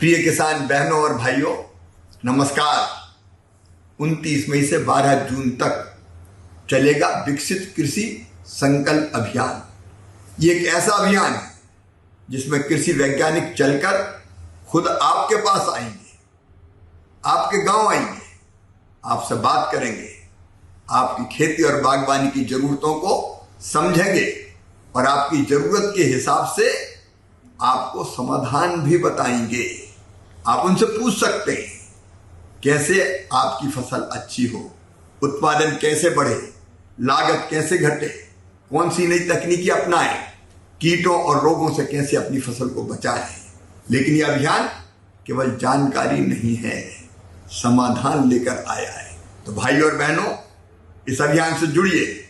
प्रिय किसान बहनों और भाइयों, नमस्कार। 29 मई से 12 जून तक चलेगा विकसित कृषि संकल्प अभियान। ये एक ऐसा अभियान है जिसमें कृषि वैज्ञानिक चलकर खुद आपके पास आएँगे, आपके गाँव आएँगे, आपसे बात करेंगे, आपकी खेती और बागवानी की जरूरतों को समझेंगे और आपकी ज़रूरत के हिसाब से आपको समाधान भी बताएँगे। आप उनसे पूछ सकते हैं, कैसे आपकी फ़सल अच्छी हो, उत्पादन कैसे बढ़े, लागत कैसे घटे कौन सी नई तकनीकी अपनाएँ, कीटों और रोगों से कैसे अपनी फ़सल को बचाएँ। लेकिन यह अभियान केवल जानकारी नहीं है, समाधान लेकर आया है। तो भाई और बहनों, इस अभियान से जुड़िए,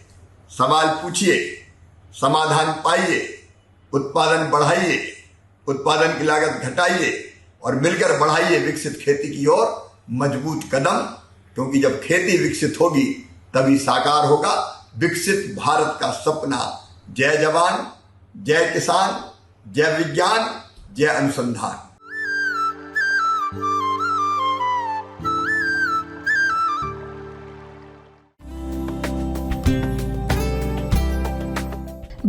सवाल पूछिए, समाधान पाइए, उत्पादन बढ़ाइए, उत्पादन की लागत घटाइए और मिलकर बढ़ाइए विकसित खेती की ओर मजबूत कदम क्योंकि जब खेती विकसित होगी तभी साकार होगा विकसित भारत का सपना जय जवान जय किसान जय विज्ञान जय अनुसंधान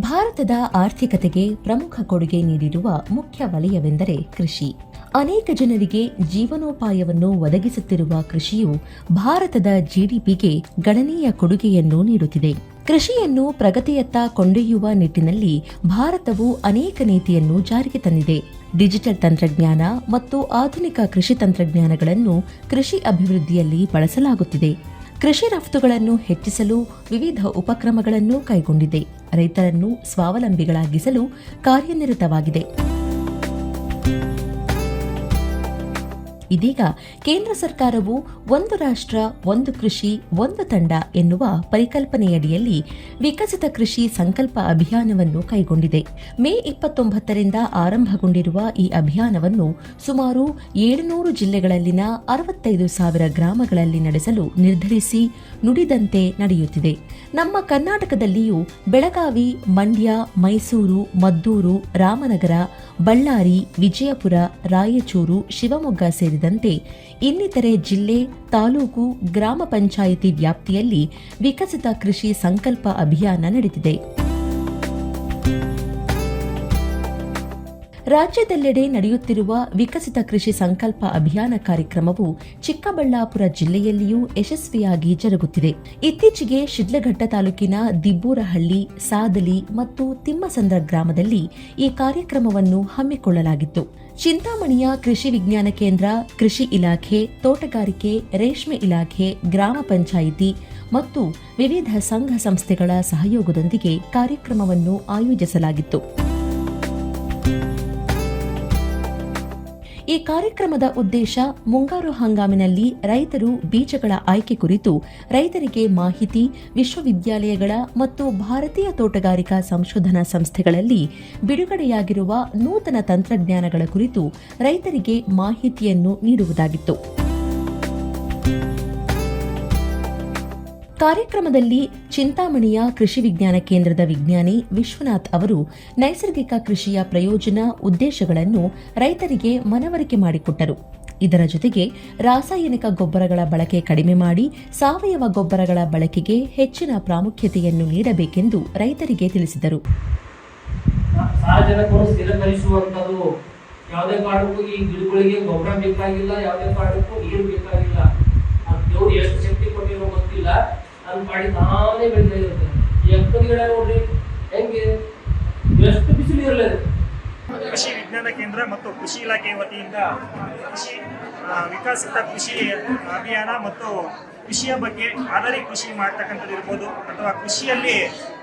ಭಾರತದ ಆರ್ಥಿಕತೆಗೆ ಪ್ರಮುಖ ಕೊಡುಗೆ ನೀಡಿರುವ ಮುಖ್ಯ ವಲಯವೆಂದರೆ ಕೃಷಿ ಅನೇಕ ಜನರಿಗೆ ಜೀವನೋಪಾಯವನ್ನು ಒದಗಿಸುತ್ತಿರುವ ಕೃಷಿಯು ಭಾರತದ ಜಿಡಿಪಿಗೆ ಗಣನೀಯ ಕೊಡುಗೆಯನ್ನು ನೀಡುತ್ತಿದೆ. ಕೃಷಿಯನ್ನು ಪ್ರಗತಿಯತ್ತ ಕೊಂಡೊಯ್ಯುವ ನಿಟ್ಟಿನಲ್ಲಿ ಭಾರತವು ಅನೇಕ ನೀತಿಯನ್ನು ಜಾರಿಗೆ ತಂದಿದೆ. ಡಿಜಿಟಲ್ ತಂತ್ರಜ್ಞಾನ ಮತ್ತು ಆಧುನಿಕ ಕೃಷಿ ತಂತ್ರಜ್ಞಾನಗಳನ್ನು ಕೃಷಿ ಅಭಿವೃದ್ಧಿಯಲ್ಲಿ ಬಳಸಲಾಗುತ್ತಿದೆ. ಕೃಷಿ ರಫ್ತುಗಳನ್ನು ಹೆಚ್ಚಿಸಲು ವಿವಿಧ ಉಪಕ್ರಮಗಳನ್ನು ಕೈಗೊಂಡಿದೆ. ರೈತರನ್ನು ಸ್ವಾವಲಂಬಿಗಳಾಗಿಸಲು ಕಾರ್ಯನಿರತವಾಗಿದೆ. ಇದೀಗ ಕೇಂದ್ರ ಸರ್ಕಾರವು ಒಂದು ರಾಷ್ಟ್ರ, ಒಂದು ಕೃಷಿ, ಒಂದು ತಂಡ ಎನ್ನುವ ಪರಿಕಲ್ಪನೆಯಡಿಯಲ್ಲಿ ವಿಕಸಿತ ಕೃಷಿ ಸಂಕಲ್ಪ ಅಭಿಯಾನವನ್ನು ಕೈಗೊಂಡಿದೆ. ಮೇ ಇಪ್ಪತ್ತೊಂಬತ್ತರಿಂದ ಆರಂಭಗೊಂಡಿರುವ ಈ ಅಭಿಯಾನವನ್ನು ಸುಮಾರು ಏಳುನೂರು ಜಿಲ್ಲೆಗಳಲ್ಲಿನ ಅರವತ್ತೈದು ಸಾವಿರ ಗ್ರಾಮಗಳಲ್ಲಿ ನಡೆಸಲು ನಿರ್ಧರಿಸಿ ನುಡಿದಂತೆ ನಡೆಯುತ್ತಿದೆ. ನಮ್ಮ ಕರ್ನಾಟಕದಲ್ಲಿಯೂ ಬೆಳಗಾವಿ, ಮಂಡ್ಯ, ಮೈಸೂರು, ಮದ್ದೂರು, ರಾಮನಗರ, ಬಳ್ಳಾರಿ, ವಿಜಯಪುರ, ರಾಯಚೂರು, ಶಿವಮೊಗ್ಗ ಸೇರಿದಂತೆ ಇನ್ನಿತರೆ ಜಿಲ್ಲೆ, ತಾಲೂಕು, ಗ್ರಾಮ ಪಂಚಾಯಿತಿ ವ್ಯಾಪ್ತಿಯಲ್ಲಿ ವಿಕಸಿತ ಕೃಷಿ ಸಂಕಲ್ಪ ಅಭಿಯಾನ ನಡೆದಿದೆ. ರಾಜ್ಯದೆಲ್ಲೆಡೆ ನಡೆಯುತ್ತಿರುವ ವಿಕಸಿತ ಕೃಷಿ ಸಂಕಲ್ಪ ಅಭಿಯಾನ ಕಾರ್ಯಕ್ರಮವು ಚಿಕ್ಕಬಳ್ಳಾಪುರ ಜಿಲ್ಲೆಯಲ್ಲಿಯೂ ಯಶಸ್ವಿಯಾಗಿ ಜರುಗುತ್ತಿದೆ. ಇತ್ತೀಚೆಗೆ ಶಿಡ್ಲಘಟ್ಟ ತಾಲೂಕಿನ ದಿಬ್ಬೂರಹಳ್ಳಿ, ಸಾದಲಿ ಮತ್ತು ತಿಮ್ಮಸಂದ್ರ ಗ್ರಾಮದಲ್ಲಿ ಈ ಕಾರ್ಯಕ್ರಮವನ್ನು ಹಮ್ಮಿಕೊಳ್ಳಲಾಗಿತ್ತು. ಚಿಂತಾಮಣಿಯ ಕೃಷಿ ವಿಜ್ಞಾನ ಕೇಂದ್ರ, ಕೃಷಿ ಇಲಾಖೆ, ತೋಟಗಾರಿಕೆ, ರೇಷ್ಮೆ ಇಲಾಖೆ, ಗ್ರಾಮ ಪಂಚಾಯಿತಿ ಮತ್ತು ವಿವಿಧ ಸಂಘ ಸಂಸ್ಥೆಗಳ ಸಹಯೋಗದೊಂದಿಗೆ ಕಾರ್ಯಕ್ರಮವನ್ನು ಆಯೋಜಿಸಲಾಗಿತ್ತು. ಈ ಕಾರ್ಯಕ್ರಮದ ಉದ್ದೇಶ ಮುಂಗಾರು ಹಂಗಾಮಿನಲ್ಲಿ ರೈತರು ಬೀಜಗಳ ಆಯ್ಕೆ ಕುರಿತು ರೈತರಿಗೆ ಮಾಹಿತಿ, ವಿಶ್ವವಿದ್ಯಾಲಯಗಳ ಮತ್ತು ಭಾರತೀಯ ತೋಟಗಾರಿಕಾ ಸಂಶೋಧನಾ ಸಂಸ್ಥೆಗಳಲ್ಲಿ ಬಿಡುಗಡೆಯಾಗಿರುವ ನೂತನ ತಂತ್ರಜ್ಞಾನಗಳ ಕುರಿತು ರೈತರಿಗೆ ಮಾಹಿತಿಯನ್ನು ನೀಡುವುದಾಗಿತ್ತು. ಕಾರ್ಯಕ್ರಮದಲ್ಲಿ ಚಿಂತಾಮಣಿಯ ಕೃಷಿ ವಿಜ್ಞಾನ ಕೇಂದ್ರದ ವಿಜ್ಞಾನಿ ವಿಶ್ವನಾಥ್ ಅವರು ನೈಸರ್ಗಿಕ ಕೃಷಿಯ ಪ್ರಯೋಜನ ಉದ್ದೇಶಗಳನ್ನು ರೈತರಿಗೆ ಮನವರಿಕೆ ಮಾಡಿಕೊಟ್ಟರು. ಇದರ ಜೊತೆಗೆ ರಾಸಾಯನಿಕ ಗೊಬ್ಬರಗಳ ಬಳಕೆ ಕಡಿಮೆ ಮಾಡಿ ಸಾವಯವ ಗೊಬ್ಬರಗಳ ಬಳಕೆಗೆ ಹೆಚ್ಚಿನ ಪ್ರಾಮುಖ್ಯತೆಯನ್ನು ನೀಡಬೇಕೆಂದು ರೈತರಿಗೆ ತಿಳಿಸಿದರು. ಯಾವುದೇ ಕಾರಣಕ್ಕೂ ಈ ಗಿಡಗಳಿಗೆ ಗೊಬ್ಬರ ಬೇಕಾಗಿಲ್ಲ, ಯಾವುದೇ ಕಾರಣಕ್ಕೂ ನೀರು ಬೇಕಾಗಿಲ್ಲ. ಎಷ್ಟು ಶಕ್ತಿ ಕೊಟ್ಟಿರೋ ಗೊತ್ತಿಲ್ಲ. ಅದನ್ನ ಮಾಡಿ ತಾನೇ ಬೆಳಿತಾ ಇರುತ್ತೆ ಹೆಂಗೆ? ಎಷ್ಟು ಬಿಸಿಲು ಕೃಷಿ ವಿಜ್ಞಾನ ಕೇಂದ್ರ ಮತ್ತು ಕೃಷಿ ಇಲಾಖೆ ವತಿಯಿಂದ ಕೃಷಿ ವಿಕಸಿತ ಕೃಷಿ ಅಭಿಯಾನ ಮತ್ತು ಕೃಷಿಯ ಬಗ್ಗೆ ಮಾದರಿ ಕೃಷಿ ಮಾಡ್ತಕ್ಕಂಥದ್ದು ಇರ್ಬೋದು ಅಥವಾ ಕೃಷಿಯಲ್ಲಿ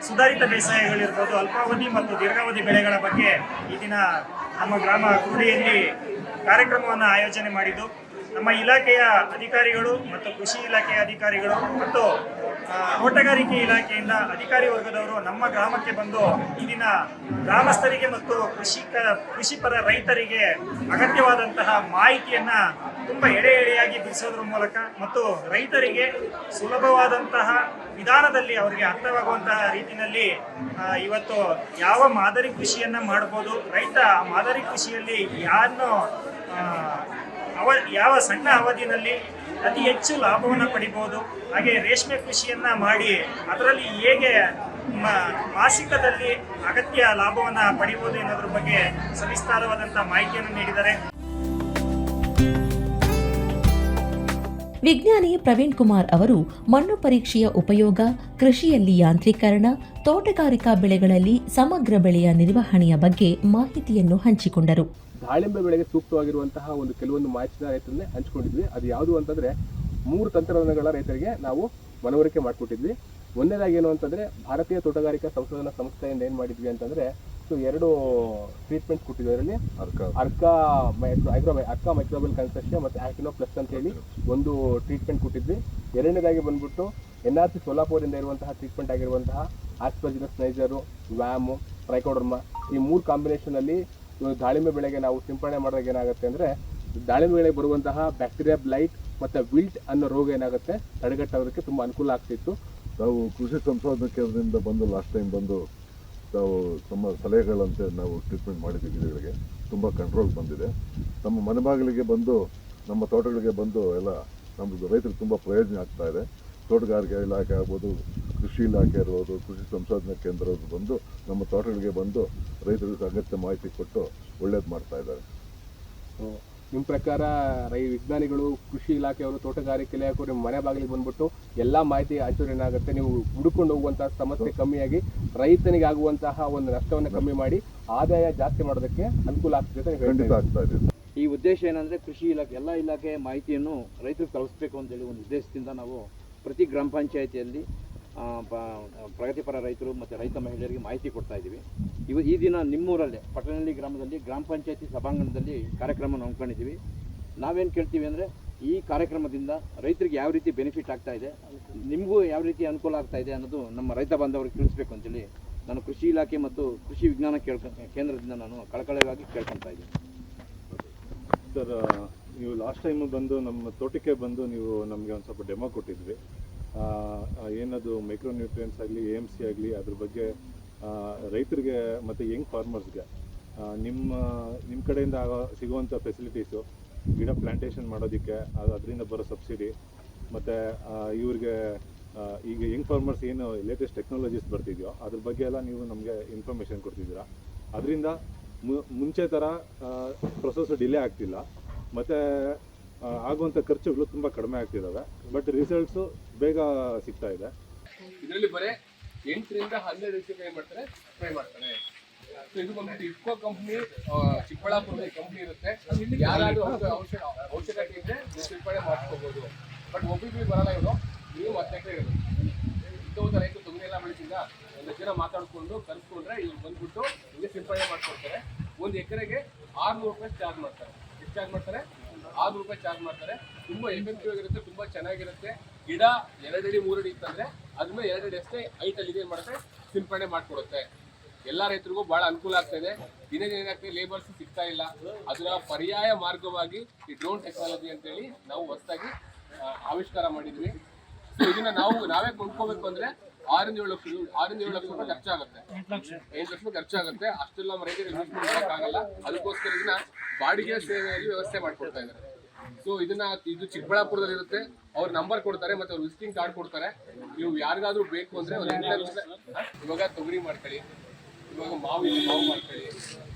ಸುಧಾರಿತ ಬೇಸಾಯಗಳಿರ್ಬೋದು ಅಲ್ಪಾವಧಿ ಮತ್ತು ದೀರ್ಘಾವಧಿ ಬೆಳೆಗಳ ಬಗ್ಗೆ ಈ ದಿನ ನಮ್ಮ ಗ್ರಾಮ ಕುರುಡಿಯಲ್ಲಿ ಕಾರ್ಯಕ್ರಮವನ್ನು ಆಯೋಜನೆ ಮಾಡಿದ್ದು. ನಮ್ಮ ಇಲಾಖೆಯ ಅಧಿಕಾರಿಗಳು ಮತ್ತು ಕೃಷಿ ಇಲಾಖೆಯ ಅಧಿಕಾರಿಗಳು ಮತ್ತು ತೋಟಗಾರಿಕೆ ಇಲಾಖೆಯಿಂದ ಅಧಿಕಾರಿ ವರ್ಗದವರು ನಮ್ಮ ಗ್ರಾಮಕ್ಕೆ ಬಂದು ಇಲ್ಲಿನ ಗ್ರಾಮಸ್ಥರಿಗೆ ಮತ್ತು ಕೃಷಿಕ ಕೃಷಿಪರ ರೈತರಿಗೆ ಅಗತ್ಯವಾದಂತಹ ಮಾಹಿತಿಯನ್ನ ತುಂಬ ಎಡೆ ಎಡೆಯಾಗಿ ಬಿಡಿಸೋದ್ರ ಮೂಲಕ ಮತ್ತು ರೈತರಿಗೆ ಸುಲಭವಾದಂತಹ ವಿಧಾನದಲ್ಲಿ ಅವರಿಗೆ ಅರ್ಥವಾಗುವಂತಹ ರೀತಿಯಲ್ಲಿ ಇವತ್ತು ಯಾವ ಮಾದರಿ ಕೃಷಿಯನ್ನ ಮಾಡ್ಬೋದು, ರೈತ ಮಾದರಿ ಕೃಷಿಯಲ್ಲಿ ಯಾರನ್ನು ಅವ, ಯಾವ ಸಣ್ಣ ಅವಧಿನಲ್ಲಿ ಅತಿ ಹೆಚ್ಚು ಲಾಭವನ್ನು ಪಡಿಬಹುದು ಹಾಗೆ ರೇಷ್ಮೆ ಕೃಷಿಯನ್ನ ಮಾಡಿ ಅದರಲ್ಲಿ ಹೇಗೆ ಮಾಸಿಕದಲ್ಲಿ ಅಗತ್ಯ ಲಾಭವನ್ನು ಪಡಿಬಹುದು ಎನ್ನುವುದ್ರ ಬಗ್ಗೆ ಸವಿಸ್ತಾರವಾದಂತಹ ಮಾಹಿತಿಯನ್ನು ನೀಡಿದ್ದಾರೆ. ವಿಜ್ಞಾನಿ ಪ್ರವೀಣ್ ಕುಮಾರ್ ಅವರು ಮಣ್ಣು ಪರೀಕ್ಷೆಯ ಉಪಯೋಗ, ಕೃಷಿಯಲ್ಲಿ ಯಾಂತ್ರೀಕರಣ, ತೋಟಗಾರಿಕಾ ಬೆಳೆಗಳಲ್ಲಿ ಸಮಗ್ರ ಬೆಳೆಯ ನಿರ್ವಹಣೆಯ ಬಗ್ಗೆ ಮಾಹಿತಿಯನ್ನು ಹಂಚಿಕೊಂಡರು. ದಾಳಿಂಬೆ ಬೆಳೆಗೆ ಸೂಕ್ತವಾಗಿರುವಂತಹ ಒಂದು ಕೆಲವೊಂದು ಮಾಹಿತಿನ ರೈತರನ್ನೇ ಹಂಚ್ಕೊಂಡಿದ್ವಿ. ಅದು ಯಾವುದು ಅಂತಂದ್ರೆ ಮೂರು ತಂತ್ರಜ್ಞಾನಗಳ ರೈತರಿಗೆ ನಾವು ಮನವರಿಕೆ ಮಾಡಿಕೊಟ್ಟಿದ್ವಿ. ಒಂದನೇದಾಗಿ ಏನು ಅಂತಂದ್ರೆ ಭಾರತೀಯ ತೋಟಗಾರಿಕಾ ಸಂಶೋಧನಾ ಸಂಸ್ಥೆಯಿಂದ ಏನು ಮಾಡಿದ್ವಿ ಅಂತಂದ್ರೆ ಸೊ ಎರಡು ಟ್ರೀಟ್ಮೆಂಟ್ ಕೊಟ್ಟಿದ್ವಿ ಅದರಲ್ಲಿ. ಅರ್ಕ. ಮೈಕ್ರೋ ಐಗ್ರೋ ಅರ್ಕಾ ಮೈಕ್ರೋಬಲ್ ಕನ್ಸ್ಟ್ರಕ್ಷನ್ ಮತ್ತು ಆಕ್ಟಿನೋ ಪ್ಲಸ್ ಅಂತ ಹೇಳಿ ಒಂದು ಟ್ರೀಟ್ಮೆಂಟ್ ಕೊಟ್ಟಿದ್ವಿ. ಎರಡನೇದಾಗಿ ಬಂದ್ಬಿಟ್ಟು ಎನ್ ಆರ್ ಸಿ ಸೋಲಾಪುರದಿಂದ ಇರುವಂತಹ ಟ್ರೀಟ್ಮೆಂಟ್ ಆಗಿರುವಂತಹ ಆಸ್ಪರ್ಜಿನಸ್ ನೈಜರು ವ್ಯಾಮು ಟ್ರೈಕೋಡರ್ಮಾ ಈ ಮೂರು ಕಾಂಬಿನೇಷನಲ್ಲಿ ದಾಳಿಂಬೆ ಬೆಳೆಗೆ ನಾವು ಸಿಂಪಡಣೆ ಮಾಡಿದಾಗ ಏನಾಗುತ್ತೆ ಅಂದರೆ, ದಾಳಿಂಬೆ ಬೆಳೆಗೆ ಬರುವಂತಹ ಬ್ಯಾಕ್ಟೀರಿಯಾ ಬ್ಲೈಟ್ ಮತ್ತು ವಿಲ್ಟ್ ಅನ್ನೋ ರೋಗ ಏನಾಗುತ್ತೆ? ತಡೆಗಟ್ಟೋದಕ್ಕೆ ತುಂಬ ಅನುಕೂಲ ಆಗ್ತಿತ್ತು. ನಾವು ಕೃಷಿ ಸಂಶೋಧನಾ ಕೇಂದ್ರದಿಂದ ಬಂದು ಲಾಸ್ಟ್ ಟೈಮ್ ಬಂದು ತಾವು ತಮ್ಮ ಸಲಹೆಗಳಂತೆ ನಾವು ಟ್ರೀಟ್ಮೆಂಟ್ ಮಾಡಿದ್ದೀವಿ ಗಿಡಗಳಿಗೆ. ತುಂಬ ಕಂಟ್ರೋಲ್ ಬಂದಿದೆ. ನಮ್ಮ ಮನೆ ಬಾಗಿಲಿಗೆ ಬಂದು, ನಮ್ಮ ತೋಟಗಳಿಗೆ ಬಂದು ಎಲ್ಲ ನಮ್ಮದು ರೈತರಿಗೆ ತುಂಬ ಪ್ರಯೋಜನ ಆಗ್ತಾ ಇದೆ. ತೋಟಗಾರಿಕೆ ಇಲಾಖೆ ಆಗ್ಬೋದು ಕೃಷಿ ಇಲಾಖೆ ಇರ್ಬೋದು ಕೃಷಿ ಸಂಶೋಧನಾ ಕೇಂದ್ರ ಬಂದು ನಮ್ಮ ತೋಟಗಳಿಗೆ ಬಂದು ರೈತರಿಗೆ ಅಗತ್ಯ ಮಾಹಿತಿ ಕೊಟ್ಟು ಒಳ್ಳೇದು ಮಾಡ್ತಾ ಇದ್ದಾರೆ. ನಿಮ್ಮ ಪ್ರಕಾರ ರೈ ವಿಜ್ಞಾನಿಗಳು ಕೃಷಿ ಇಲಾಖೆಯವರು ತೋಟಗಾರಿಕೆ ಇಲಾಖೆಯವರು ನಿಮ್ಮ ಮನೆ ಬಾಗಿಲಿಗೆ ಬಂದ್ಬಿಟ್ಟು ಎಲ್ಲ ಮಾಹಿತಿ ಆಚರಣೆ ಏನಾಗುತ್ತೆ ನೀವು ಹುಡುಕೊಂಡು ಹೋಗುವಂತಹ ಸಮಸ್ಯೆ ಕಮ್ಮಿಯಾಗಿ ರೈತನಿಗೆ ಆಗುವಂತಹ ಒಂದು ನಷ್ಟವನ್ನು ಕಮ್ಮಿ ಮಾಡಿ ಆದಾಯ ಜಾಸ್ತಿ ಮಾಡೋದಕ್ಕೆ ಅನುಕೂಲ ಆಗ್ತದೆ ಖಂಡಿತ ಇದ್ದೀರಿ. ಆಗ್ತಾ ಇದೆ. ಈ ಉದ್ದೇಶ ಏನಂದರೆ ಕೃಷಿ ಇಲಾಖೆ ಎಲ್ಲ ಇಲಾಖೆ ಮಾಹಿತಿಯನ್ನು ರೈತರಿಗೆ ಅಂತ ಅಂತೇಳಿ ಒಂದು ಉದ್ದೇಶದಿಂದ ನಾವು ಪ್ರತಿ ಗ್ರಾಮ ಪಂಚಾಯಿತಿಯಲ್ಲಿ ಪ್ರಗತಿಪರ ರೈತರು ಮತ್ತು ರೈತ ಮಹಿಳೆಯರಿಗೆ ಮಾಹಿತಿ ಕೊಡ್ತಾ ಇದ್ದೀವಿ. ಇವ ಈ ದಿನ ನಿಮ್ಮೂರಲ್ಲೇ ಪಟ್ಟಣಹಳ್ಳಿ ಗ್ರಾಮದಲ್ಲಿ, ಗ್ರಾಮ ಪಂಚಾಯತಿ ಸಭಾಂಗಣದಲ್ಲಿ ಕಾರ್ಯಕ್ರಮವನ್ನು ಹಮ್ಮಿಕೊಂಡಿದ್ದೀವಿ. ನಾವೇನು ಕೇಳ್ತೀವಿ ಅಂದರೆ, ಈ ಕಾರ್ಯಕ್ರಮದಿಂದ ರೈತರಿಗೆ ಯಾವ ರೀತಿ ಬೆನಿಫಿಟ್ ಆಗ್ತಾ ಇದೆ, ನಿಮಗೂ ಯಾವ ರೀತಿ ಅನುಕೂಲ ಆಗ್ತಾ ಇದೆ ಅನ್ನೋದು ನಮ್ಮ ರೈತ ಬಾಂಧವರಿಗೆ ತಿಳಿಸ್ಬೇಕು ಅಂತೇಳಿ ನಾನು ಕೃಷಿ ಇಲಾಖೆ ಮತ್ತು ಕೃಷಿ ವಿಜ್ಞಾನ ಕೇಳ್ಕ, ಕೇಂದ್ರದಿಂದ ನಾನು ಕಳಕಳವಾಗಿ ಕೇಳ್ಕೊತಾ ಇದ್ದೀನಿ. ಸರ್ ನೀವು ಲಾಸ್ಟ್ ಟೈಮ್ ಬಂದು ನಮ್ಮ ತೋಟಕ್ಕೆ ಬಂದು ನೀವು ನಮಗೆ ಒಂದು ಸ್ವಲ್ಪ ಡೆಮೋ ಕೊಟ್ಟಿದ್ವಿ ಏನದು ಮೈಕ್ರೋ ನ್ಯೂಟ್ರಿಯೆಂಟ್ಸ್ ಆಗಲಿ ಎ ಎಂ ಸಿ ಆಗಲಿ, ಅದ್ರ ಬಗ್ಗೆ ರೈತರಿಗೆ ಮತ್ತು ಯಂಗ್ ಫಾರ್ಮರ್ಸ್ಗೆ ನಿಮ್ಮ ನಿಮ್ಮ ಕಡೆಯಿಂದ ಆಗೋ- ಸಿಗುವಂಥ ಫೆಸಿಲಿಟೀಸು ಗಿಡ ಪ್ಲಾಂಟೇಷನ್ ಮಾಡೋದಕ್ಕೆ, ಅದು ಅದರಿಂದ ಬರೋ ಸಬ್ಸಿಡಿ ಮತ್ತು ಇವ್ರಿಗೆ ಈಗ ಯಂಗ್ ಫಾರ್ಮರ್ಸ್ ಏನು ಲೇಟೆಸ್ಟ್ ಟೆಕ್ನಾಲಜೀಸ್ ಬರ್ತಿದೆಯೋ, ಅದ್ರ ಬಗ್ಗೆ ಎಲ್ಲ ನೀವು ನಮಗೆ ಇನ್ಫಾರ್ಮೇಷನ್ ಕೊಡ್ತಿದ್ದೀರಾ. ಅದರಿಂದ ಮುಂಚೆ ಥರ ಪ್ರೊಸೆಸ್ ಡಿಲೇ ಆಗ್ತಿಲ್ಲ. ಮತ್ತು ಆಗುವಂಥ ಖರ್ಚುಗಳು ತುಂಬ ಕಡಿಮೆ ಆಗ್ತಿದ್ದಾವೆ ಬಟ್ ರಿಸಲ್ಟ್ಸು ಬೇಗ ಸಿಗ್ತಾ ಇದೆ. ಇದರಲ್ಲಿ ಬರೀ ಎಂಟರಿಂದ ಹನ್ನೆರಡು ರೀತಿ ಏನು ಮಾಡ್ತಾರೆ ಸ್ಪ್ರೇ ಮಾಡ್ತಾರೆ. ಇದು ಬಂದ್ಬಿಟ್ಟು ಇಫ್ಕೋ ಕಂಪ್ನಿ ಚಿಕ್ಕಬಳ್ಳಾಪುರದಲ್ಲಿ ಕಂಪ್ನಿ ಇರುತ್ತೆ. ಯಾರಾದ್ರೂ ಔಷಧ ಔಷಧ ಇದ್ರೆ ಸಿಂಪಡಣೆ ಮಾಡ್ಕೋಬಹುದು ಬಟ್ ಒಬ್ಬೊಬ್ರಿಗೆ ಬರಲ್ಲ ಇವರು. ನೀವು ಮತ್ತೆ ಇರೋದು ಇಂಥವಂಥ ರೈತರು ತೊಗರಿ ಎಲ್ಲ ಬೆಳೆಸಿಂದ ಒಂದು ಜನ ಮಾತಾಡ್ಕೊಂಡು ಕರೆಸ್ಕೊಂಡ್ರೆ ಇಲ್ಲಿ ಬಂದ್ಬಿಟ್ಟು ಹಿಂಗೆ ಸಿಂಪಡಣೆ ಮಾಡ್ಕೊಡ್ತಾರೆ. ಒಂದು ಎಕರೆಗೆ ಆರುನೂರು ರೂಪಾಯಿ ಚಾರ್ಜ್ ಮಾಡ್ತಾರೆ. ಚಾರ್ಜ್ ಮಾಡ್ತಾರೆ. ಆರು ರೂಪಾಯಿ ಚಾರ್ಜ್ ಮಾಡ್ತಾರೆ. ತುಂಬಾ ಎಫೆಕ್ಟಿವ್ ಆಗಿರುತ್ತೆ, ತುಂಬಾ ಚೆನ್ನಾಗಿರುತ್ತೆ. ಗಿಡ ಎರಡಡಿ, ಮೂರಡಿ ಇತ್ತಂದ್ರೆ ಅದನ್ನ ಎರಡಡಿ ಅಷ್ಟೇ ಹೈಟ್ ಅಲ್ಲಿ ಏನ್ ಮಾಡುತ್ತೆ ಸಿಂಪಡಣೆ ಮಾಡ್ಕೊಡುತ್ತೆ. ಎಲ್ಲಾ ರೈತರಿಗೂ ಬಹಳ ಅನುಕೂಲ ಆಗ್ತಾ ಇದೆ. ದಿನ ಏನಾಗ್ತದೆ ಲೇಬರ್ಸ್ ಸಿಗ್ತಾ ಇಲ್ಲ. ಅದರ ಪರ್ಯಾಯ ಮಾರ್ಗವಾಗಿ ಈ ಡ್ರೋನ್ ಟೆಕ್ನಾಲಜಿ ಅಂತೇಳಿ ನಾವು ಹೊಸದಾಗಿ ಆವಿಷ್ಕಾರ ಮಾಡಿದ್ವಿ. ಇದನ್ನ ನಾವು ನಾವೇ ಕೊಂಡ್ಕೋಬೇಕು ಅಂದ್ರೆ ಆರಿಂದ ಏಳು ಲಕ್ಷ ಆರಿಂದ ಏಳು ಲಕ್ಷ ರೂಪಾಯಿ ಖರ್ಚಾಗುತ್ತೆ. ಎಂಟು ಲಕ್ಷ. ರೂಪಾಯಿ ಖರ್ಚಾಗುತ್ತೆ. ಅಷ್ಟೆಲ್ಲ ನಮ್ಮ ರೈತರಿಗೆ ಇನ್ವೆಸ್ಟ್ಮೆಂಟ್ ಮಾಡೋಕ್ಕಾಗಲ್ಲ. ಅದಕ್ಕೋಸ್ಕರ ಇದನ್ನ ಬಾಡಿಗೆ ಸೇವೆಯಲ್ಲಿ ವ್ಯವಸ್ಥೆ ಮಾಡ್ಕೊಡ್ತಾ ಇದ್ದಾರೆ. ಸೊ ಇದನ್ನ ಇದು ಚಿಕ್ಕಬಳ್ಳಾಪುರದಲ್ಲಿ ಇರುತ್ತೆ ಅವ್ರ ನಂಬರ್ ಕೊಡ್ತಾರೆ ಮತ್ತೆ ಅವ್ರ ವಿಸಿಟಿಂಗ್ ಕಾರ್ಡ್ ಕೊಡ್ತಾರೆ. ನೀವು ಯಾರಿಗಾದ್ರೂ ಬೇಕು ಅಂದ್ರೆ ಒಂದು ಎಂಟು ಲಕ್ಷ ಇವಾಗ ತೊಗರಿ ಮಾಡ್ಕೊಳ್ಳಿ. ಇವಾಗ ಮಾವು ಮಾವು ಮಾಡ್ಕೊಳ್ಳಿ.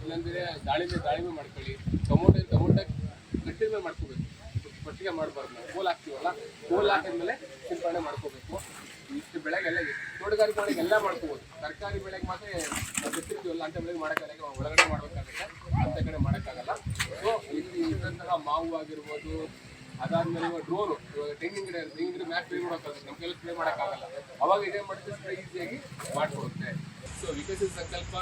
ಇಲ್ಲಾಂದ್ರೆ ದಾಳಿಂಬೆ ದಾಳಿಂಬೆ ಮಾಡ್ಕೊಳ್ಳಿ. ಟೊಮೊಟೊ ಟೊಮೊಟೊ ಗಟ್ಟಿ ಮೇಲೆ ಮಾಡ್ಕೋಬೇಕು. ಪಟ್ಟಿಗೆ ಮಾಡಬಾರ್ದು. ಕೋಲ್ ಹಾಕ್ತೀವಲ್ಲ? ಕೋಲ್ ಹಾಕಿದ್ಮೇಲೆ ಸಿಂಪಡಣೆ ಮಾಡ್ಕೋಬೇಕು. ಇಷ್ಟು ಬೆಳೆಗೆಲ್ಲ ಎಲ್ಲ ಮಾಡ್ಕೋಬೋದು. ತರಕಾರಿ ಬೆಳೆಗೆ ಮಾತ್ರ ಗೊತ್ತಿರ್ತೀವಲ್ಲ ಅಂತ ಬೆಳೆಗೆ ಮಾಡೋಕ್ಕಾಗಲ್ಲ ಒಳಗಡೆ ಮಾಡಬೇಕಾಗುತ್ತೆ ಅಂತ ಕಡೆ ಮಾಡೋಕ್ಕಾಗಲ್ಲ. ಸೊ ಇಲ್ಲಿ ಇದ್ದಂತಹ ಮಾವು ಆಗಿರ್ಬೋದು, ಅದಾದ್ಮೇಲೆ ಡ್ರೋನು ಇವಾಗ ತೆಂಗಿನ ಗಿಡ ತೆಂಗಿನ ಗಿಡ ಮ್ಯಾಚ್ ಸ್ಪ್ರೇ ಮಾಡೋಕ್ಕಾಗಲ್ಲ ನಮ್ಮ ಎಲ್ಲ ಸ್ಪ್ರೇ ಮಾಡೋಕ್ಕಾಗಲ್ಲ. ಅವಾಗ ಇದೇ ಮಾಡಿದ್ರೆ ಈಸಿಯಾಗಿ ಮಾಡಿಕೊಡುತ್ತೆ. ಸೊ ವಿಕಸಿತ ಸಂಕಲ್ಪ,